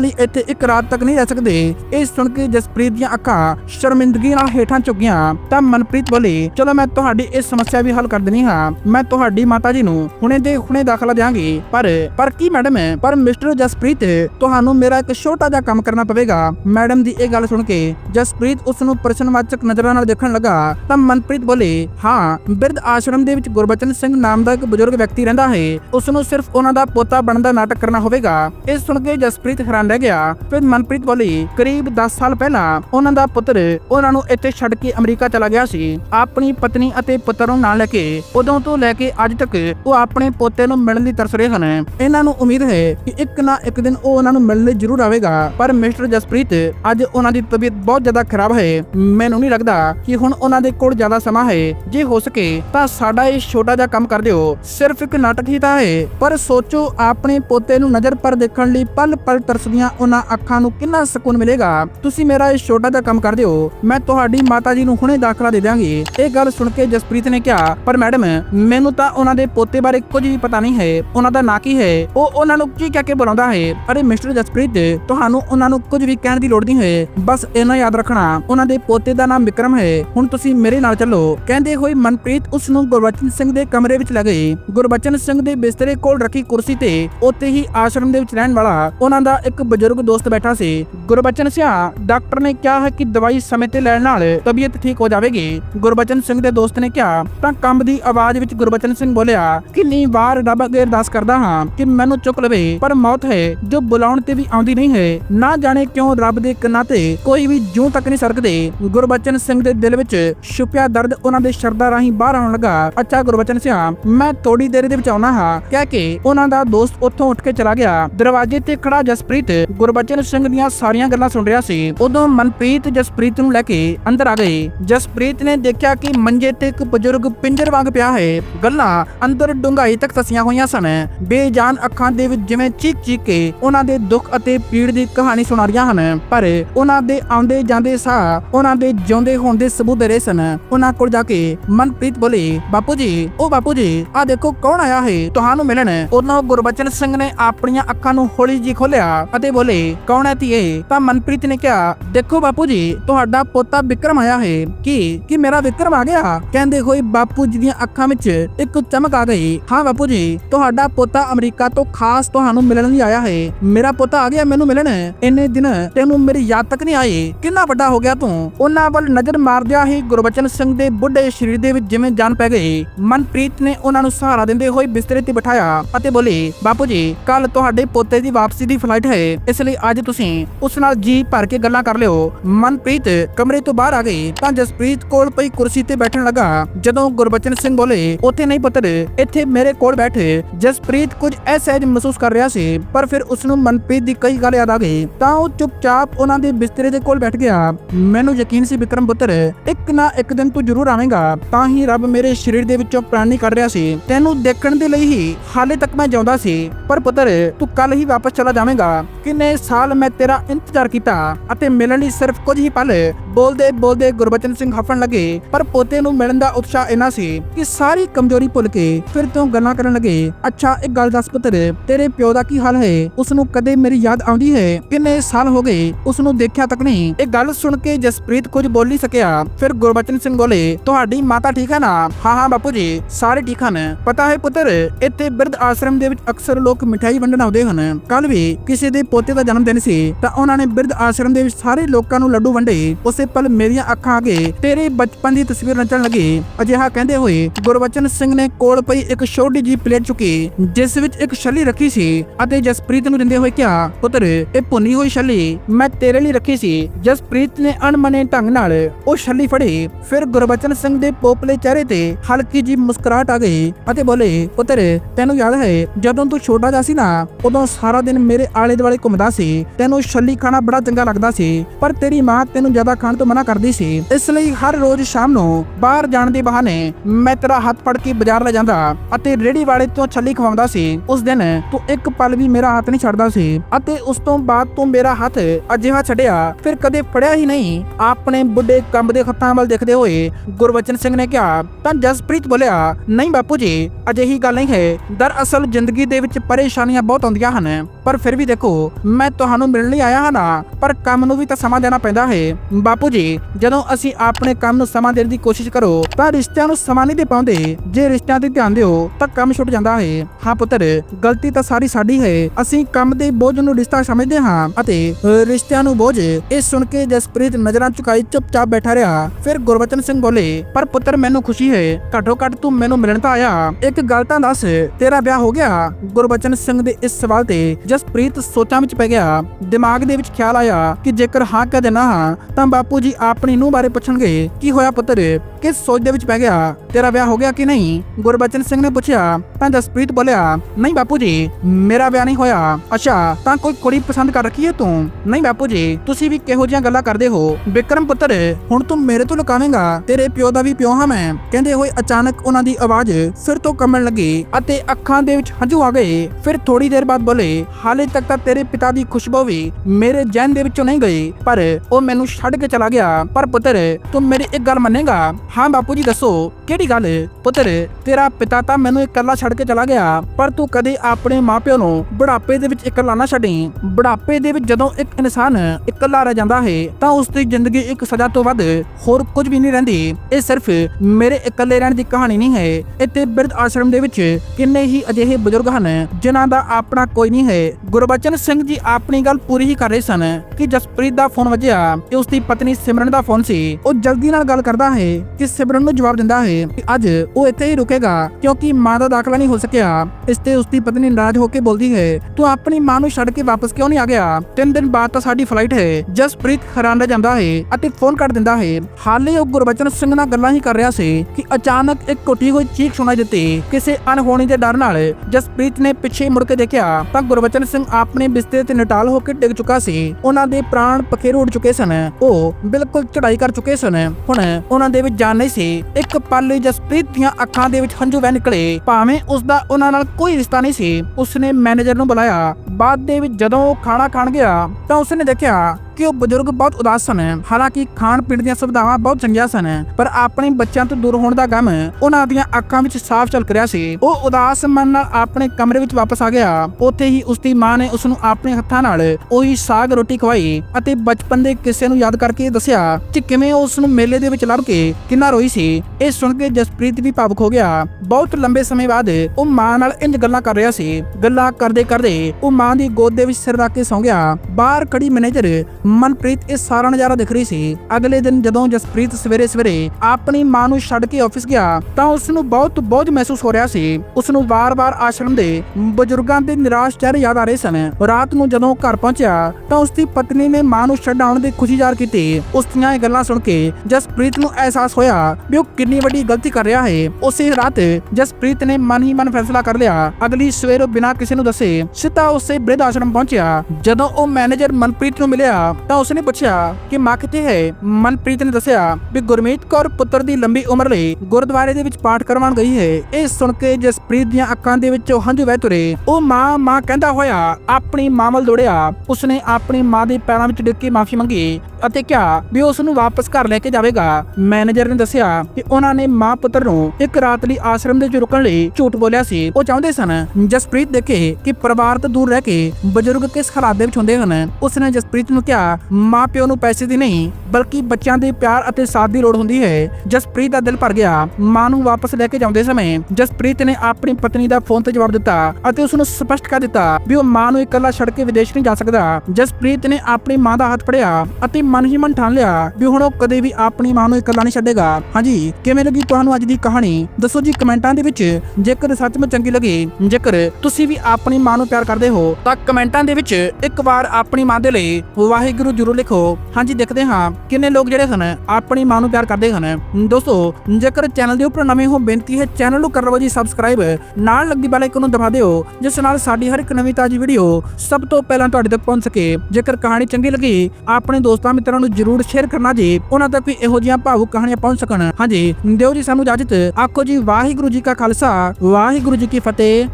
ਲਈ ਇੱਥੇ ਇੱਕ ਰਾਤ ਤੱਕ ਨਹੀਂ ਰਹਿ ਸਕਦੇ। ਇਹ ਸੁਣ ਕੇ ਜਸਪ੍ਰੀਤ ਦੀਆਂ ਅੱਖਾਂ ਸ਼ਰਮਿੰਦਗੀ ਨਾਲ ਹੇਠਾਂ ਝੁਕ ਗਈਆਂ ਤਾਂ ਮਨਪ੍ਰੀਤ ਬੋਲੇ, ਚਲੋ ਮੈਂ ਤੁਹਾਡੀ ਇਸ ਸਮੱਸਿਆ ਵੀ ਹੱਲ ਕਰ ਦਿੰਦੀ ਹਾਂ। ਮੈਂ ਤੁਹਾਡੀ ਮਾਤਾ ਜੀ ਨੂੰ ਹੁਣੇ ਦੇ ਹੁਣੇ ਦਾਖਲਾ ਦਿਆਂਗੀ। ਪਰ ਪਰ ਕੀ ਮੈਡਮ, ਪਰ ਮਿਸਟਰ ਜਸਪ੍ਰੀਤ, ਤੁਹਾਨੂੰ ਮੇਰਾ ਇੱਕ ਛੋਟਾ ਜਿਹਾ ਕੰਮ ਕਰਨਾ ਪਵੇਗਾ। ਮੈਡਮ ਦੀ ਇਹ ਗੱਲ ਸੁਣ ਕੇ ਜਸਪ੍ਰੀਤ ਉਸ ਨੂੰ ਪ੍ਰਸ਼ਨਵਾਚਕ ਨਜ਼ਰਾਂ ਨਾਲ ਦੇਖਣ ਲੱਗਾ ਤਾਂ ਮਨਪ੍ਰੀਤ ਬੋਲੇ, ਹਾਂ, ਬਿਰਧ ਆਸ਼ਰਮ ਦੇ ਵਿੱਚ ਗੁਰਬਚਨ ਸਿੰਘ ਨਾਮ ਦਾ ਇੱਕ ਬਜ਼ੁਰਗ ਵਿਅਕਤੀ ਰਹਿੰਦਾ ਹੈ। ਉਸ ਨੂੰ ਸਿਰਫ ਉਹਨਾਂ ਦਾ ਪੋਤਾ ਬਣਨ ਦਾ ਨਾਟਕ ਕਰਨਾ ਹੋਵੇਗਾ। ਇਹ ਸੁਣ ਕੇ ਜਸਪ੍ਰੀਤ ਹੈਰਾਨ ਰਹਿ ਗਿਆ। ਫਿਰ ਮਨਪ੍ਰੀਤ ਬੋਲੀ, ਕਰੀਬ 10 ਸਾਲ ਪਹਿਲਾਂ ਉਹਨਾਂ ਦਾ ਪੁੱਤਰ ਉਹਨਾਂ ਨੂੰ ਇੱਥੇ ਛੱਡ ਕੇ ਅਮਰੀਕਾ ਚਲਾ ਗਿਆ ਸੀ। ਆਪਣੀ ਪਤਨੀ ਅਤੇ ਪੁੱਤਰ ਨੂੰ ਨਾਲ ਲੈ ਕੇ ਉਦੋਂ ਤੋਂ ਲੈ ਕੇ ਅੱਜ ਤੱਕ ਉਹ ਆਪਣੇ ਪੋਤੇ ਨੂੰ ਮਿਲਣ ਲਈ ਤਰਸ ਰਹੇ ਹਨ। ਇਹਨਾਂ ਨੂੰ ਉਮੀਦ ਹੈ ਕਿ ਇੱਕ ਨਾ ਇੱਕ ਦਿਨ ਉਹ ਉਹਨਾਂ ਨੂੰ ਮਿਲਣ ਲਈ ਜ਼ਰੂਰ ਆਵੇਗਾ। ਪਰ ਮਿਸਟਰ ਜਸਪ੍ਰੀਤ ਪ੍ਰੀਤ, ਅੱਜ ਉਹਨਾਂ ਦੀ ਤਬੀਅਤ ਬਹੁਤ ਜ਼ਿਆਦਾ ਖਰਾਬ ਹੈ। ਮੈਨੂੰ ਨਹੀਂ ਲੱਗਦਾ ਕਿ ਹੁਣ ਉਹਨਾਂ ਦੇ ਕੋਲ ਜ਼ਿਆਦਾ ਸਮਾਂ ਹੈ। ਜੇ ਹੋ ਸਕੇ ਤਾਂ ਸਾਡਾ ਇਹ ਛੋਟਾ ਜਿਹਾ ਕੰਮ ਕਰ ਦਿਓ। ਸਿਰਫ ਇੱਕ ਨਾਟਕ ਹੀ ਤਾਂ ਹੈ। ਪਰ ਸੋਚੋ, ਆਪਣੇ ਪੋਤੇ ਨੂੰ ਨਜ਼ਰ ਪਰ ਦੇਖਣ ਲਈ ਪਲ ਪਲ ਤਰਸਦੀਆਂ ਉਹਨਾਂ ਅੱਖਾਂ ਨੂੰ ਕਿੰਨਾ ਸਕੂਨ ਮਿਲੇਗਾ। ਤੁਸੀਂ ਮੇਰਾ ਇਹ ਛੋਟਾ ਜਿਹਾ ਕੰਮ ਕਰ ਦਿਓ। ਮੈਂ ਤੁਹਾਡੀ ਮਾਤਾ ਜੀ ਨੂੰ ਹੁਣੇ ਦਾਖਲਾ ਦੇ ਦਿਆਂਗੀ। ਇਹ ਗੱਲ ਸੁਣ ਕੇ ਜਸਪ੍ਰੀਤ ਨੇ ਕਿਹਾ, ਪਰ ਮੈਡਮ, ਮੈਨੂੰ ਤਾਂ ਉਹਨਾਂ ਦੇ ਪੋਤੇ ਬਾਰੇ ਕੁਝ ਵੀ ਪਤਾ ਨਹੀਂ ਹੈ। ਉਹਨਾਂ ਦਾ ਨਾਂ ਕੀ ਹੈ? ਉਹ ਉਹਨਾਂ ਨੂੰ ਕੀ ਕਹਿ ਕੇ ਬੁਲਾਉਂਦਾ ਹੈ? ਅਰੇ, ਮਿਸਟਰ ਜਸਪ੍ਰੀਤ, ਤੁਹਾਨੂੰ ਉਹਨਾਂ ਨੂੰ ਕੁਝ ਵੀ ਕਹਿਣ ਦੀ ਲੋੜ ਨਹੀਂ ਹੋਏ। ਬਸ ਇਹਨਾਂ ਯਾਦ ਰੱਖਣਾ, ਉਹਨਾਂ ਦੇ ਪੋਤੇ ਦਾ ਨਾਮ ਵਿਕਰਮ ਹੈ। ਹੁਣ ਤੁਸੀਂ ਮੇਰੇ ਨਾਲ ਚੱਲੋ। ਕਹਿੰਦੇ ਹੋਏ ਮਨਪ੍ਰੀਤ ਉਸ ਨੂੰ ਗੁਰਬਚਨ ਸਿੰਘ ਦੇ ਕਮਰੇ ਵਿੱਚ ਲੈ ਗਈ ਗੁਰਬਚਨ ਸਿੰਘ ਦੇ ਬਿਸਤਰੇ ਕੋਲ ਰੱਖੀ ਕੁਰਸੀ ਤੇ ਉੱਤੇ ਹੀ ਆਸ਼ਰਮ ਦੇ ਵਿੱਚ ਰਹਿਣ ਵਾਲਾ ਉਹਨਾਂ ਦਾ ਇੱਕ ਬਜ਼ੁਰਗ ਦੋਸਤ ਬੈਠਾ ਸੀ। ਗੁਰਬਚਨ ਸਿਆ, ਡਾਕਟਰ ਨੇ ਕਿਹਾ ਹੈ ਕਿ ਦਵਾਈ ਸਮੇਂ ਤੇ ਲੈਣ ਨਾਲ ਤਬੀਅਤ ਠੀਕ ਹੋ ਜਾਵੇਗੀ। ਗੁਰਬਚਨ ਸਿੰਘ ਦੇ ਦੋਸਤ ਨੇ ਕਿਹਾ, ਤਾਂ ਕੰਬ ਦੀ ਆਵਾਜ਼ ਵਿੱਚ ਗੁਰਬਚਨ ਸਿੰਘ ਬੋਲਿਆ, ਕਿੰਨੀ ਵਾਰ ਰੱਬ ਅੱਗੇ ਅਰਦਾਸ ਕਰਦਾ ਹਾਂ ਕਿ ਮੈਨੂੰ ਚੁੱਕ ਲਵੇ, ਪਰ ਮੌਤ ਹੈ, ਜੋ ਬੁਲਾਉਣ ਤੇ ਵੀ ਆਉਂਦੀ ਨਹੀਂ ਹੈ। ਨਾ ਜਾਣੇ ਕਿਉਂ ਰੱਬ ਦੇ ਕੰਨਾਂ ਤੇ ਕੋਈ ਵੀ ਜੂੰ ਤੱਕ ਨਹੀਂ ਸਰਕਦੇ? ਗੁਰਬਚਨ ਸਿੰਘ ਦੇ ਦਿਲ ਵਿੱਚ ਛੁਪਿਆ ਦਰਦ ਉਹਨਾਂ ਦੇ ਸ਼ਰਦਾਂ ਰਾਹੀਂ ਬਾਹਰ ਆਉਣ ਲੱਗਾ। ਅੱਛਾ ਗੁਰਬਚਨ ਸਿੰਘ ਮੈਂ ਥੋੜੀ ਦੇਰ ਦੇ ਵਿੱਚ ਆਉਣਾ ਹਾਂ। ਕਹਿ ਕੇ ਉਹਨਾਂ ਦਾ ਦੋਸਤ ਉੱਥੋਂ ਉੱਠ ਕੇ ਚਲਾ ਗਿਆ। ਦਰਵਾਜ਼ੇ ਤੇ ਖੜਾ ਜਸਪ੍ਰੀਤ ਗੁਰਬਚਨ ਸਿੰਘ ਦੀਆਂ ਸਾਰੀਆਂ ਗੱਲਾਂ ਸੁਣ ਰਿਹਾ ਸੀ। ਉਦੋਂ ਮਨਪ੍ਰੀਤ ਜਸਪ੍ਰੀਤ ਨੂੰ ਲੈ ਕੇ ਅੰਦਰ ਆ ਗਏ। ਜਸਪ੍ਰੀਤ ਨੇ ਦੇਖਿਆ ਕਿ ਮੰਜੇ ਤੇ ਇੱਕ ਬਜ਼ੁਰਗ ਪਿੰਜਰ ਵਾਂਗ ਪਿਆ ਹੈ। ਗੱਲਾਂ ਅੰਦਰ ਡੂੰਘਾਈ ਤੱਕ ਫਸੀਆਂ ਹੋਈਆਂ ਸਨ। ਬੇਜਾਨ ਅੱਖਾਂ ਦੇ ਵਿੱਚ ਜਿਵੇਂ ਚੀਕ ਚੀਕ ਕੇ ਉਹਨਾਂ ਦੇ ਦੁੱਖ ਅਤੇ ਪੀੜ ਦੀ ਕਹਾਣੀ ਸੁਣਾ ਰਹੀਆਂ ਹਨ, ਪਰ ਉਹਨਾਂ ਦੇ ਆਉਂਦੇ ਜਾਂਦੇ ਸਾਹ, ਉਹਨਾਂ ਦੇ ਜਿਉਂਦੇ ਹੋਣ ਦੇ ਸਬੂਤ ਰਹੇ ਸਨ। ਉਹਨਾਂ ਕੋਲ ਜਾ ਕੇ ਮਨਪ੍ਰੀਤ ਬੋਲੇ, ਬਾਪੂ ਜੀ ਉਹ ਬਾਪੂ ਜੀ ਆ ਦੇਖੋ ਕੌਣ ਆਇਆ ਹੈ? ਤੁਹਾਨੂੰ ਮਿਲਣ? ਉਹਨਾਂ ਗੁਰਬਚਨ ਸਿੰਘ ਨੇ ਆਪਣੀਆਂ ਅੱਖਾਂ ਨੂੰ ਹੌਲੀ ਜੀ ਖੋਲਿਆ ਅਤੇ ਬੋਲੇ, ਕੌਣ ਹੈ ਧੀਏ? ਤਾਂ ਮਨਪ੍ਰੀਤ ਨੇ ਕਿਹਾ, ਦੇਖੋ ਬਾਪੂ ਜੀ, ਤੁਹਾਡਾ ਪੋਤਾ ਵਿਕਰਮ ਆਇਆ ਹੈ। ਕੀ ਕੀ ਮੇਰਾ ਵਿਕਰਮ ਆ ਗਿਆ? ਕਹਿੰਦੇ ਹੋਏ ਬਾਪੂ ਜੀ ਦੀਆਂ ਅੱਖਾਂ ਵਿੱਚ ਇੱਕ ਚਮਕ ਆ ਗਈ, ਹਾਂ ਬਾਪੂ ਜੀ, ਤੁਹਾਡਾ ਪੋਤਾ ਅਮਰੀਕਾ ਤੋਂ ਖਾਸ ਤੁਹਾਨੂੰ ਮਿਲਣ ਲਈ ਆਇਆ ਹੈ। ਮੇਰਾ ਪੋਤਾ ਆ ਗਿਆ, ਮੈਨੂੰ ਮਿਲਣ। ਇੰਨੇ ਦਿਨ ਤੈਨੂੰ ਮੇਰੀ ਯਾਦ ਤੱਕ ਨਹੀਂ ਆਈ? ਕਿੰਨਾ ਵੱਡਾ ਹੋ ਗਿਆ ਤੂੰ? ਉਹਨਾਂ ਵੱਲ ਨਜ਼ਰ ਮਾਰਦਿਆਂ ਹੀ ਗੁਰਬਚਨ ਸਿੰਘ ਦੇ ਬੁੱਢੇ ਸਰੀਰ ਦੇ ਵਿੱਚ ਜਿਵੇਂ ਜਾਨ ਪੈ ਗਈ। ਮਨਪ੍ਰੀਤ ਨੇ ਉਹਨਾਂ ਨੂੰ ਸਹਾਰਾ ਦਿੰਦੇ ਹੋਏ ਬਿਸਤਰੇ ਤੇ ਬਿਠਾਇਆ ਅਤੇ ਬੋਲੀ, ਬਾਪੂ ਜੀ ਕੱਲ ਤੁਹਾਡੇ ਪੋਤੇ ਦੀ ਵਾਪਸੀ ਦੀ ਫਲਾਈਟ ਹੈ। ਇਸ ਲਈ ਅੱਜ ਤੁਸੀਂ ਉਸ ਨਾਲ ਜੀ ਭਰ ਕੇ ਗੱਲਾਂ ਕਰ ਲਿਓ। ਮਨਪ੍ਰੀਤ ਕਮਰੇ ਤੋਂ ਬਾਹਰ ਆ ਗਈ ਤਾਂ ਜਸਪ੍ਰੀਤ ਕੋਲ ਪਈ ਕੁਰਸੀ ਤੇ ਬੈਠਣ ਲੱਗਾ। ਜਦੋਂ ਗੁਰਬਚਨ ਸਿੰਘ ਬੋਲੇ, ਉੱਥੇ ਨਹੀਂ ਪੁੱਤਰ, ਇੱਥੇ ਮੇਰੇ ਕੋਲ ਬੈਠ। ਜਸਪ੍ਰੀਤ ਕੁਝ ਅਸਹਿਜ ਮਹਿਸੂਸ ਕਰ ਰਿਹਾ ਸੀ, ਪਰ ਫਿਰ ਉਸ ਨੂੰ ਮਨਪ੍ਰੀਤ ਦੀ ਕਈ ਗੱਲ ਯਾਦ ਆ ਗਈ। ਤਾਂ ਉਹ ਚੁੱਪਚਾਪ ਉਹਨਾਂ ਦੇ ਬਿਸਤਰੇ ਦੇ ਕੋਲ ਬੈਠ ਗਿਆ। ਮੈਨੂੰ ਯਕੀਨ ਸੀ ਵਿਕਰਮ ਪੁੱਤਰ, ਇੱਕ ਨਾ ਇੱਕ ਦਿਨ ਤੂੰ ਜ਼ਰੂਰ ਆਵੇਂਗਾ, ਤਾਂ ਹੀ ਰੱਬ ਮੇਰੇ ਸਰੀਰ ਦੇ ਵਿੱਚੋਂ ਪ੍ਰਾਣੀ ਕੱਢ ਰਿਹਾ ਸੀ। ਤੈਨੂੰ ਦੇਖਣ ਦੇ ਲਈ ਹੀ ਹਾਲੇ ਤੱਕ ਮੈਂ ਜਿਉਂਦਾ ਸੀ। ਪਰ ਪੁੱਤਰ, ਤੂੰ ਕੱਲ ਹੀ ਵਾਪਸ ਚਲਾ ਜਾਵੇਂਗਾ। ਕਿੰਨੇ ਸਾਲ ਮੈਂ ਤੇਰਾ ਇੰਤਜ਼ਾਰ ਕੀਤਾ ਅਤੇ ਮਿਲਣ ਲਈ ਸਿਰਫ ਕੁਝ ਹੀ ਪਲ ਬੋਲਦੇ ਬੋਲਦੇ ਗੁਰਬਚਨ ਸਿੰਘ ਹਫਣ ਲੱਗੇ, ਪਰ ਪੋਤੇ ਨੂੰ ਮਿਲਣ ਦਾ ਉਤਸ਼ਾਹ ਇੰਨਾ ਸੀ ਕਿ ਸਾਰੀ ਕਮਜ਼ੋਰੀ ਭੁੱਲ ਕੇ ਫਿਰ ਤੋਂ ਗੱਲਾਂ ਕਰਨ ਲੱਗੇ, ਅੱਛਾ, ਇੱਕ ਗੱਲ ਦੱਸ ਪੁੱਤਰ, ਤੇਰੇ ਪਿਓ ਦਾ ਕੀ ਹਾਲ ਹੈ? ਉਸ ਨੂੰ ਕਦੇ ਮੇਰੀ ਯਾਦ ਆਉਂਦੀ ਹੈ? ਕਿੰਨੇ ਸਾਲ ਹੋ ਗਏ ਉਸ ਨੂੰ ਦੇਖਿਆ ਤੱਕ ਨਹੀਂ? ਇਹ ਗੱਲ ਸੁਣ ਕੇ ਜਸਪ੍ਰੀਤ ਕੁਝ ਬੋਲ ਸਕਿਆ। ਫਿਰ ਗੁਰਬਚਨ ਸਿੰਘ ਬੋਲੇ, ਤੁਹਾਡੀ ਮਾਤਾ ਠੀਕ ਹੈ ਨਾ? ਹਾਂ ਹਾਂ, ਬਾਪੂ ਜੀ, ਸਾਰੇ ਠੀਕ ਹਨ। ਪਤਾ ਹੈ ਪੁੱਤਰ, ਇੱਥੇ ਬਿਰਧ ਆਸ਼ਰਮ ਦੇ ਵਿੱਚ ਅਕਸਰ ਲੋਕ ਮਿਠਾਈ ਵੰਡਣ ਆਉਂਦੇ ਹਨ। ਕੱਲ ਵੀ ਕਿਸੇ ਦੇ ਪੋਤੇ ਦਾ ਜਨਮ ਦਿਨ ਸੀ, ਤਾਂ ਉਹਨਾਂ ਨੇ ਬਿਰਧ ਆਸ਼ਰਮ ਦੇ ਵਿੱਚ ਸਾਰੇ ਲੋਕਾਂ ਨੂੰ ਲੱਡੂ ਵੰਡੇ, ਉਸੇ ਪਲ ਮੇਰੀਆਂ ਅੱਖਾਂ ਅੱਗੇ ਤੇਰੇ ਬਚਪਨ ਦੀ ਤਸਵੀਰ ਨੱਚਣ ਲੱਗੀ। ਅਜਿਹਾ ਕਹਿੰਦੇ ਹੋਏ ਗੁਰਬਚਨ ਸਿੰਘ ਨੇ ਕੋਲ ਪਈ ਇੱਕ ਛੋਟੀ ਜੀ ਪਲੇਟ ਚੁੱਕੀ, ਜਿਸ ਵਿੱਚ ਇੱਕ ਛੱਲੀ ਰੱਖੀ ਸੀ ਅਤੇ ਜਸਪ੍ਰੀਤ ਨੂੰ ਦਿੰਦੇ ਹੋਏ ਕਿਹਾ, ਪੁੱਤਰ, ਇਹ ਭੁੰਨੀ ਹੋਈ ਛੱਲੀ ਮੈਂ ਤੇਰੇ ਲਈ ਰੱਖੀ ਸੀ। ਜਸਪ੍ਰੀਤ ਨੇ ਅਣਮਨੇ ਢੰਗ ਨਾਲ ਉਹ ਛੱਲੀ ਫੜੀ। ਫਿਰ ਗੁਰਬਚਨ ਸਿੰਘ ਦੇ ਪੋਪਲੇ ਚਿਹਰੇ ਤੇ ਹਲਕੀ ਜੀ ਮੁਸਕਰਾਹਟ ਆ ਗਈ ਅਤੇ ਬੋਲੇ, ਪੁੱਤਰ, ਤੈਨੂੰ ਯਾਦ ਹੈ, ਜਦੋਂ ਤੂੰ ਛੋਟਾ ਜਿਹਾ ਸੀ ਨਾ, ਉਦੋਂ ਸਾਰਾ ਦਿਨ ਮੇਰੇ ਆਲੇ ਦੁਆਲੇ ਘੁੰਮਦਾ ਸੀ। ਤੈਨੂੰ ਛੱਲੀ ਖਾਣਾ ਬੜਾ ਚੰਗਾ ਲੱਗਦਾ ਸੀ, ਪਰ ਤੇਰੀ ਮਾਂ ਤੈਨੂੰ ਜ਼ਿਆਦਾ ਖਾਣ ਤੋਂ ਮਨਾ ਕਰਦੀ ਸੀ। ਇਸ ਲਈ ਹਰ ਰੋਜ਼ ਸ਼ਾਮ ਨੂੰ ਬਾਹਰ ਜਾਣ ਦੇ ਬਹਾਨੇ ਮੈਂ ਤੇਰਾ ਹੱਥ ਫੜ ਕੇ ਬਾਜ਼ਾਰ ਲੈ ਜਾਂਦਾ ਅਤੇ ਰੇੜੀ ਵਾਲੇ ਤੋਂ ਛੱਲੀ ਖਵਾਉਂਦਾ ਸੀ। ਉਸ ਦਿਨ ਤੂੰ ਇੱਕ ਪਲ ਵੀ ਮੇਰਾ ਹੱਥ ਨਹੀਂ ਛੱਡਦਾ ਸੀ ਅਤੇ ਉਸ ਤੋਂ ਬਾਅਦ ਤੂੰ ਮੇਰਾ ਹੱਥ ਅਜਿਹਾ ਛੱਡਿਆ, ਫਿਰ ਕਦੇ ਫੜਿਆ ਹੀ ਨਹੀਂ। ਆਪਣੇ ਬੁੱਢੇ ਕੰਬ ਦੇ ਖੱਤਾਂ ਵੱਲ ਦੇਖਦੇ ਹੋਏ ਗੁਰਬਚਨ ਸਿੰਘ ਨੇ ਕਿਹਾ, ਤਾਂ ਜਸਪ੍ਰੀਤ ਬੋਲਿਆ, ਨਹੀਂ ਬਾਪੂ ਜੀ, ਅਜਿਹੀ ਗੱਲ ਨਹੀਂ ਹੈ। ਦਰਅਸਲ ਜ਼ਿੰਦਗੀ ਦੇ ਵਿੱਚ ਪਰੇਸ਼ਾਨੀਆਂ ਬਹੁਤ ਆਉਂਦੀਆਂ ਹਨ। ਪਰ ਫਿਰ ਵੀ ਦੇਖੋ, ਮੈਂ ਤੁਹਾਨੂੰ ਮਿਲਣ ਲਈ ਆਇਆ ਹਾਂ ਨਾ, ਪਰ ਕੰਮ ਨੂੰ ਵੀ ਤਾਂ ਸਮਾਂ ਦੇਣਾ ਪੈਂਦਾ ਹੈ। ਬਾਪੂ ਜੀ, ਜਦੋਂ ਅਸੀਂ ਆਪਣੇ ਕੰਮ ਨੂੰ ਸਮਾਂ ਦੇਣ ਦੀ ਕੋਸ਼ਿਸ਼ ਕਰੋ, ਤਾਂ ਰਿਸ਼ਤਿਆਂ ਨੂੰ ਸਮਾਂ ਨਹੀਂ ਦੇ ਪਾਉਂਦੇ। ਜੇ ਰਿਸ਼ਤਿਆਂ ਤੇ ਧਿਆਨ ਦਿਓ, ਤਾਂ ਕੰਮ ਛੁੱਟ ਜਾਂਦਾ ਹੈ। ਹਾਂ ਪੁੱਤਰ, ਗਲਤੀ ਤਾਂ ਸਾਰੀ ਸਾਡੀ ਹੈ। ਅਸੀਂ ਕੰਮ ਦੇ ਬੋਝ ਨੂੰ ਰਿਸ਼ਤਾ ਸਮਝਦੇ ਹਾਂ ਅਤੇ ਰਿਸ਼ਤਿਆਂ ਨੂੰ ਬੋਝ, ਇਹ ਸੁਣ ਕੇ ਜਸਪ੍ਰੀਤ ਨਜ਼ਰਾਂ ਝੁਕਾਈ ਚੁੱਪਚਾਪ ਬੈਠਾ ਰਿਹਾ। ਫਿਰ ਗੁਰਬਚਨ ਸਿੰਘ ਬੋਲੇ, ਪਰ ਪੁੱਤਰ, ਮੈਨੂੰ ਖੁਸ਼ੀ ਹੈ। ਘੱਟੋ ਘੱਟ ਤੂੰ ਮੈਨੂੰ ਮਿਲਣ ਤਾਂ ਆਇਆ। ਇੱਕ ਗੱਲ ਤਾਂ ਦੱਸ, ਤੇਰਾ ਵਿਆਹ ਹੋ ਗਿਆ? ਗੁਰਬਚਨ ਸਿੰਘ ਦੇ ਇਸ ਸਵਾਲ ਤੇ ਜਸਪ੍ਰੀਤ ਸੋਚਾਂ ਵਿੱਚ ਪੈ ਗਿਆ, ਦਿਮਾਗ ਦੇ ਵਿੱਚ ਖਿਆਲ ਆਇਆ ਕਿ ਜੇਕਰ ਹਾਂ ਕਦੇ ਨਾ ਹਾਂ, ਤਾਂ ਬਾਪੂ ਜੀ ਆਪਣੀ ਨੂੰ ਬਾਰੇ ਪੁੱਛਣਗੇ, ਕੀ ਹੋਇਆ ਪੁੱਤਰ? ਕਿਸ ਸੋਚ ਦੇ ਵਿੱਚ ਪੈ ਗਿਆ? ਤੇਰਾ ਵਿਆਹ ਹੋ ਗਿਆ ਕਿ ਨਹੀਂ? ਗੁਰਬਚਨ ਸਿੰਘ ਨੇ ਪੁੱਛਿਆ, ਤਾਂ ਜਸਪ੍ਰੀਤ ਬੋਲਿਆ, ਨਹੀਂ ਬਾਪੂ ਜੀ, ਮੇਰਾ ਵਿਆਹ ਨਹੀਂ ਹੋਇਆ। ਅੱਛਾ, ਤਾਂ ਕੋਈ ਕੁੜੀ ਪਸੰਦ ਕਰ ਰੱਖੀ ਹੈ ਤੂੰ? ਨਹੀਂ ਬਾਪੂ ਜੀ, ਤੁਸੀਂ ਵੀ ਕਿਹੋ ਜਿਹੀਆਂ ਗੱਲਾਂ ਕਰਦੇ ਹੋ? ਵਿਕਰਮ ਪੁੱਤਰ, ਹੁਣ ਤੂੰ ਮੇਰੇ ਤੋਂ ਲੁਕਾਵੇਂਗਾ? ਤੇਰੇ ਪਿਓ ਦਾ ਵੀ ਪਿਓ ਹਾਂ ਮੈਂ। ਕਹਿੰਦੇ ਹੋਏ ਅਚਾਨਕ ਉਹਨਾਂ ਦੀ ਆਵਾਜ਼ ਸਿਰ ਤੋਂ ਕੰਬਣ ਲੱਗੀ ਅਤੇ ਅੱਖਾਂ ਦੇ ਵਿੱਚ ਹੰਝੂ ਆ ਗਏ। ਫਿਰ ਥੋੜੀ ਦੇਰ ਬਾਅਦ ਬੋਲੇ, ਹਾਲੇ ਤੱਕ ਤਾਂ ਤੇਰੇ ਪਿਤਾ ਦੀ ਖੁਸ਼ਬੂ ਵੀ ਮੇਰੇ ਜਹਿਨ ਦੇ ਵਿੱਚੋਂ ਨਹੀਂ ਗਈ, ਪਰ ਉਹ ਮੈਨੂੰ ਛੱਡ ਕੇ ਚਲਾ ਗਿਆ। ਪਰ ਪੁੱਤਰ, ਤੂੰ ਮੇਰੀ ਇੱਕ ਗੱਲ ਮੰਨੇਗਾ? ਹਾਂ ਬਾਪੂ ਜੀ, ਦੱਸੋ ਕਿ ਕਿਹੜੀ ਗੱਲ? ਪੁੱਤਰ, ਤੇਰਾ ਪਿਤਾ ਤਾਂ ਮੈਨੂੰ ਇਕੱਲਾ ਛੱਡ ਕੇ ਚਲਾ ਗਿਆ, ਪਰ ਤੂੰ ਕਦੇ ਆਪਣੇ ਮਾਪਿਓ ਨੂੰ ਬੁਢਾਪੇ ਦੇ ਵਿੱਚ ਇਕੱਲਾ ਨਾ ਛੱਡੀ। ਬੁਢਾਪੇ ਦੇ ਵਿੱਚ ਜਦੋਂ ਇੱਕ ਇਨਸਾਨ ਇਕੱਲਾ ਰਹਿ ਜਾਂਦਾ ਹੈ, ਤਾਂ ਉਸ ਦੀ ਜ਼ਿੰਦਗੀ ਇੱਕ ਸਜ਼ਾ ਤੋਂ ਵੱਧ ਹੋਰ ਕੁਝ ਵੀ ਨਹੀਂ ਰਹਿੰਦੀ। ਇਹ ਸਿਰਫ ਮੇਰੇ ਇਕੱਲੇ ਰਹਿਣ ਦੀ ਕਹਾਣੀ ਨਹੀਂ ਹੈ। ਇੱਥੇ ਬਿਰਧ ਆਸ਼ਰਮ ਦੇ ਵਿੱਚ ਕਿੰਨੇ ਹੀ ਅਜਿਹੇ ਬਜ਼ੁਰਗ ਹਨ, ਜਿਨ੍ਹਾਂ ਦਾ ਆਪਣਾ ਕੋਈ ਨਹੀਂ ਹੈ। ਗੁਰਬਚਨ ਸਿੰਘ ਜੀ ਆਪਣੀ ਗੱਲ ਪੂਰੀ ਹੀ ਕਰ ਰਹੇ ਸਨ ਕਿ ਜਸਪ੍ਰੀਤ ਦਾ ਫੋਨ ਵੱਜਿਆ ਤੇ ਉਸ ਦੀ ਪਤਨੀ ਸਿਮਰਨ ਦਾ ਫੋਨ ਸੀ। ਉਹ ਜਲਦੀ ਨਾਲ ਗੱਲ ਕਰਦਾ ਹੈ ਕਿ ਸਿਮਰਨ ਨੂੰ ਜਵਾਬ ਦਿੰਦਾ ਹੈ ਅੱਜ ਉਹ ਇੱਥੇ ਹੀ ਰੁਕੇਗਾ ਕਿਉਂਕਿ ਮਾਂ ਦਾ ਦਾਖਲਾ ਨਹੀਂ ਹੋ ਸਕਿਆ। ਇਸ ਤੇ ਉਸ ਦੀ ਪਤਨੀ ਨਾਰਾਜ਼ ਹੋ ਕੇ ਬੋਲਦੀ ਹੈ, ਤੂੰ ਆਪਣੀ ਮਾਂ ਨੂੰ ਛੱਡ ਕੇ ਵਾਪਸ ਕਿਉਂ ਨਹੀਂ ਆ ਗਿਆ? ਤਿੰਨ ਦਿਨ ਬਾਅਦ ਤਾਂ ਸਾਡੀ ਫਲਾਈਟ ਹੈ। ਜਸਪ੍ਰੀਤ ਹੈਰਾਨ ਰਹਿ ਜਾਂਦਾ ਹੈ ਅਤੇ ਫੋਨ ਕੱਟ ਦਿੰਦਾ ਹੈ। ਹਾਲੇ ਉਹ ਗੁਰਬਚਨ ਸਿੰਘ ਨਾਲ ਗੱਲਾਂ ਹੀ ਕਰ ਰਿਹਾ ਸੀ ਕਿ ਅਚਾਨਕ ਇੱਕ ਟੁੱਟੀ ਹੋਈ ਚੀਖ ਸੁਣਾਈ ਦਿੱਤੀ। ਕਿਸੇ ਅਣਹੋਣੀ ਦੇ ਡਰ ਨਾਲ ਜਸਪ੍ਰੀਤ ਨੇ ਪਿੱਛੇ ਮੁੜ ਕੇ ਦੇਖਿਆ ਤਾਂ ਗੁਰਬਚਨ ਸਿੰਘ ਆਪਣੇ ਬਿਸਤਰੇ ਤੇ ਨਟਾਲ ਹੋ ਕੇ ਡਿੱਗ ਚੁੱਕਾ ਸੀ। ਉਹਨਾਂ ਦੇ ਪ੍ਰਾਣ ਪਖੇਰ ਉੱਡ ਚੁੱਕੇ ਸਨ। ਉਹ ਬਿਲਕੁਲ ਚੜਾਈ ਕਰ ਚੁੱਕੇ ਸਨ। ਹੁਣ ਉਹਨਾਂ ਦੇ ਵਿੱਚ ਜਾਨ ਨਹੀਂ ਸੀ। ਇੱਕ ਪਲ ਜਸਪ੍ਰੀਤ ਦੀਆਂ ਅੱਖਾਂ ਦੇ ਵਿੱਚ ਹੰਝੂ ਵਹਿ ਨਿਕਲੇ। ਭਾਵੇਂ ਉਸ ਦਾ ਉਹਨਾਂ ਨਾਲ ਕੋਈ ਰਿਸ਼ਤਾ ਨਹੀਂ ਸੀ, ਉਸਨੇ ਮੈਨੇਜਰ ਨੂੰ ਬੁਲਾਇਆ। ਬਾਅਦ ਦੇ ਵਿੱਚ ਜਦੋਂ ਉਹ ਖਾਣਾ ਖਾਣ ਗਿਆ, ਤਾਂ ਉਸਨੇ ਦੇਖਿਆ ਕਿ ਉਹ ਬਜ਼ੁਰਗ ਬਹੁਤ ਉਦਾਸ ਸਨ। ਹਾਲਾਂਕਿ ਖਾਣ ਪੀਣ ਦੀਆਂ ਸੁਵਿਧਾਵਾਂ ਬਹੁਤ ਚੰਗੀਆਂ ਸਨ, ਪਰ ਆਪਣੇ ਬੱਚਿਆਂ ਤੋਂ ਦੂਰ ਹੋਣ ਦਾ ਗਮ ਉਹਨਾਂ ਦੀਆਂ ਅੱਖਾਂ ਵਿੱਚ ਸਾਫ਼ ਝਲਕ ਰਿਹਾ ਸੀ। ਉਹ ਉਦਾਸ ਮਨ ਨਾਲ ਆਪਣੇ ਕਮਰੇ ਵਿੱਚ ਵਾਪਸ ਆ ਗਿਆ। ਉੱਥੇ ਹੀ ਉਸ ਦੀ ਮਾਂ ਨੇ ਉਸ ਨੂੰ ਆਪਣੇ ਹੱਥਾਂ ਨਾਲ ਉਹੀ ਸਾਗ ਰੋਟੀ ਖਵਾਈ ਅਤੇ ਬਚਪਨ ਦੇ ਕਿੱਸੇ ਨੂੰ ਯਾਦ ਕਰਕੇ ਦੱਸਿਆ ਕਿ ਕਿਵੇਂ ਉਹ ਉਸ ਨੂੰ ਮੇਲੇ ਦੇ ਵਿੱਚ ਲੱਭ ਕੇ ਕਿੰਨਾ ਰੋਈ ਸੀ। ਇਹ ਸੁਣ ਕੇ ਜਸਪ੍ਰੀਤ ਵੀ ਭਾਵੁਕ ਹੋ ਗਿਆ। ਬਹੁਤ ਲੰਬੇ ਸਮੇਂ ਬਾਅਦ ਉਹ ਮਾਂ ਨਾਲ ਇੰਜ ਗੱਲਾਂ ਕਰ ਰਿਹਾ ਸੀ। ਗੱਲਾਂ ਕਰਦੇ ਕਰਦੇ ਉਹ ਮਾਂ ਦੀ ਗੋਦ ਦੇ ਵਿੱਚ ਸਿਰ ਰੱਖ ਕੇ ਸੌਂ ਗਿਆ। ਬਾਹਰ ਖੜੀ ਮੈਨੇਜਰ ਮਨਪ੍ਰੀਤ ਇਹ ਸਾਰਾ ਨਜ਼ਾਰਾ ਦਿਖ ਰਹੀ ਸੀ। ਅਗਲੇ ਦਿਨ ਜਦੋਂ ਜਸਪ੍ਰੀਤ ਸਵੇਰੇ ਸਵੇਰੇ ਆਪਣੀ ਮਾਂ ਨੂੰ ਛੱਡ ਕੇ ਆਫਿਸ ਗਿਆ, ਤਾਂ ਉਸ ਨੂੰ ਬਹੁਤ ਬੋਝ ਮਹਿਸੂਸ ਹੋ ਰਿਹਾ ਸੀ। ਉਸ ਨੂੰ ਵਾਰ-ਵਾਰ ਆਸ਼ਰਮ ਦੇ ਬਜ਼ੁਰਗਾਂ ਦੇ ਨਿਰਾਸ਼ ਚਿਹਰੇ ਯਾਦ ਆ ਰਹੇ ਸਨ। ਰਾਤ ਨੂੰ ਜਦੋਂ ਘਰ ਪਹੁੰਚਿਆ, ਤਾਂ ਉਸ ਦੀ ਪਤਨੀ ਨੇ ਮਾਂ ਨੂੰ ਛੱਡ ਆਉਣ ਦੀ ਖੁਸ਼ੀ ਜ਼ਾਹਰ ਕੀਤੀ। ਉਸ ਦੀਆਂ ਇਹ ਗੱਲਾਂ ਸੁਣ ਕੇ ਜਸਪ੍ਰੀਤ ਨੂੰ ਅਹਿਸਾਸ ਹੋਇਆ ਵੀ ਉਹ ਕਿੰਨੀ ਵੱਡੀ ਗਲਤੀ ਕਰ ਰਿਹਾ ਹੈ। ਉਸੇ ਰਾਤ ਜਸਪ੍ਰੀਤ ਨੇ ਮਨ ਹੀ ਮਨ ਫੈਸਲਾ ਕਰ ਲਿਆ। ਅਗਲੀ ਸਵੇਰ ਉਹ ਬਿਨਾਂ ਕਿਸੇ ਨੂੰ ਦੱਸੇ ਸਿੱਧਾ ਉਸੇ ਬ੍ਰਿਧ ਆਸ਼ਰਮ ਪਹੁੰਚਿਆ, ਜਦੋਂ ਉਹ ਮੈਨੇਜਰ ਮਨਪ੍ਰੀਤ ਨੂੰ ਮਿਲਿਆ। ਤਾਂ ਉਸਨੇ ਪੁੱਛਿਆ ਕਿ ਮਾਂ ਕਿੱਥੇ ਹੈ? ਮਨਪ੍ਰੀਤ ਨੇ ਦੱਸਿਆ ਵੀ ਗੁਰਮੀਤ ਕੌਰ ਪੁੱਤਰ ਦੀ ਲੰਬੀ ਉਮਰ ਲਈ ਗੁਰਦੁਆਰੇ ਦੇ ਵਿੱਚ ਪਾਠ ਕਰਵਾਉਣ ਗਈ ਹੈ। ਇਹ ਸੁਣ ਕੇ ਜਸਪ੍ਰੀਤ ਦੀਆਂ ਅੱਖਾਂ ਦੇ ਵਿੱਚੋਂ ਹੰਝੂ ਵਹਿ ਤੁਰੇ। ਉਹ ਮਾਂ ਮਾਂ ਕਹਿੰਦਾ ਹੋਇਆ, ਆਪਣੀ ਮਾਂ ਵੱਲ ਦੌੜਿਆ। ਉਸਨੇ ਆਪਣੀ ਮਾਂ ਦੇ ਪੈਰਾਂ ਵਿੱਚ ਡਿੱਗ ਕੇ ਮਾਫੀ ਮੰਗੀ। ਅਤੇ ਕਿਹਾ ਵੀ ਉਸ ਨੂੰ ਵਾਪਸ ਘਰ ਲੈ ਕੇ ਜਾਵੇਗਾ। ਮੈਨੇਜਰ ਨੇ ਦੱਸਿਆ ਕਿ ਉਹਨਾਂ ਨੇ ਮਾਂ ਪੁੱਤਰ ਨੂੰ ਇੱਕ ਰਾਤ ਲਈ ਆਸ਼ਰਮ ਦੇ ਵਿੱਚ ਰੁਕਣ ਲਈ ਝੂਠ ਬੋਲਿਆ ਸੀ। ਉਹ ਚਾਹੁੰਦੇ ਸਨ, ਜਸਪ੍ਰੀਤ ਦੇਖੇ ਕਿ ਪਰਿਵਾਰ ਤੋਂ ਦੂਰ ਰਹਿ ਕੇ ਬਜ਼ੁਰਗ ਕਿਸ ਹਾਲਾਤ ਦੇ ਵਿੱਚ ਹੁੰਦੇ ਹਨ। ਉਸਨੇ ਜਸਪ੍ਰੀਤ ਨੂੰ ਕਿਹਾ ਮਾਂ ਪਿਓ ਨੂੰ ਪੈਸੇ ਦੀ ਨਹੀਂ, ਬਲਕਿ ਬੱਚਿਆਂ ਦੇ ਪਿਆਰ ਅਤੇ ਸਾਥ ਦੀ ਲੋੜ ਹੁੰਦੀ ਹੈ। ਜਸਪ੍ਰੀਤ ਦਾ ਦਿਲ ਭਰ ਗਿਆ। ਮਾਂ ਨੂੰ ਵਾਪਸ ਲੈ ਕੇ ਜਾਂਦੇ ਸਮੇਂ ਜਸਪ੍ਰੀਤ ਨੇ ਆਪਣੀ ਪਤਨੀ ਦਾ ਫੋਨ ਤੇ ਜਵਾਬ ਦਿੱਤਾ ਅਤੇ ਉਸ ਨੂੰ ਸਪਸ਼ਟ ਕਰ ਦਿੱਤਾ ਵੀ ਉਹ ਮਾਂ ਨੂੰ ਇਕੱਲਾ ਛੱਡ ਕੇ ਵਿਦੇਸ਼ ਨਹੀਂ ਜਾ ਸਕਦਾ। ਜਸਪ੍ਰੀਤ ਨੇ ਆਪਣੀ ਮਾਂ ਦਾ ਹੱਥ ਫੜਿਆ ਅਤੇ ਮਨ ਹੀ ਮਨ ਠਾਣ ਲਿਆ ਵੀ ਹੁਣ ਉਹ ਕਦੇ ਵੀ ਆਪਣੀ ਮਾਂ ਨੂੰ ਇਕੱਲਾ ਨਹੀਂ ਛੱਡੇਗਾ। ਹਾਂਜੀ, ਕਿਵੇਂ ਲੱਗੀ ਤੁਹਾਨੂੰ ਅੱਜ ਦੀ ਕਹਾਣੀ? ਦੱਸੋ ਜੀ ਕਮੈਂਟਾਂ ਦੇ ਵਿੱਚ। ਜੇਕਰ ਸੱਚਮੁੱਚ ਚੰਗੀ ਲੱਗੀ, ਜੇਕਰ ਤੁਸੀਂ ਵੀ ਆਪਣੀ ਮਾਂ ਨੂੰ ਪਿਆਰ ਕਰਦੇ ਹੋ, ਤਾਂ ਕਮੈਂਟਾਂ ਦੇ ਵਿੱਚ ਇੱਕ ਵਾਰ ਆਪਣੀ ਮਾਂ ਦੇ ਲਈ ਵਾਹਿਗੁਰੂ ਜ਼ਰੂਰ ਲਿਖੋ। ਹਾਂਜੀ, ਦੇਖਦੇ ਹਾਂ ਕਿੰਨੇ ਲੋਕ ਜਿਹੜੇ ਹਨ, ਆਪਣੀ ਮਾਂ ਨੂੰ ਪਿਆਰ ਕਰਦੇ ਹਨ। ਦੋਸਤੋ, ਜੇਕਰ ਚੈਨਲ ਦੇ ਉੱਪਰ ਨਵੇਂ ਹੋ, ਬੇਨਤੀ ਹੈ ਚੈਨਲ ਨੂੰ ਕਰੋ ਜੀ ਸਬਸਕ੍ਰਾਈਬ। ਨਾਲ ਲੱਗਦੀ ਬੈਲ ਆਈਕਨ ਨੂੰ ਦਬਾ ਦਿਓ, ਜਿਸ ਨਾਲ ਸਾਡੀ ਹਰ ਇੱਕ ਨਵੀਂ ਤਾਜ਼ੀ ਵੀਡੀਓ ਸਭ ਤੋਂ ਪਹਿਲਾਂ ਤੁਹਾਡੇ ਤੱਕ ਪਹੁੰਚ ਸਕੇ। ਜੇਕਰ ਕਹਾਣੀ ਚੰਗੀ ਲੱਗੀ, ਆਪਣੇ ਦੋਸਤਾਂ ਮਿੱਤਰਾਂ ਨੂੰ ਜਰੂਰ ਸ਼ੇਅਰ ਕਰਨਾ ਜੀ। ਉਹਨਾਂ ਤੱਕ ਵੀ ਇਹੋ ਜਿਹੀਆਂ ਭਾਵੁਕ ਕਹਾਣੀਆਂ ਪਹੁੰਚ ਸਕਣ। ਹਾਂਜੀ, ਦਿਓ ਜੀ ਸਾਨੂੰ ਇਜਾਜ਼ਤ। ਆਖੋ ਜੀ, ਵਾਹਿਗੁਰੂ ਜੀ ਕਾ ਖਾਲਸਾ, ਵਾਹਿਗੁਰੂ ਜੀ ਕੀ ਫਤਿਹ।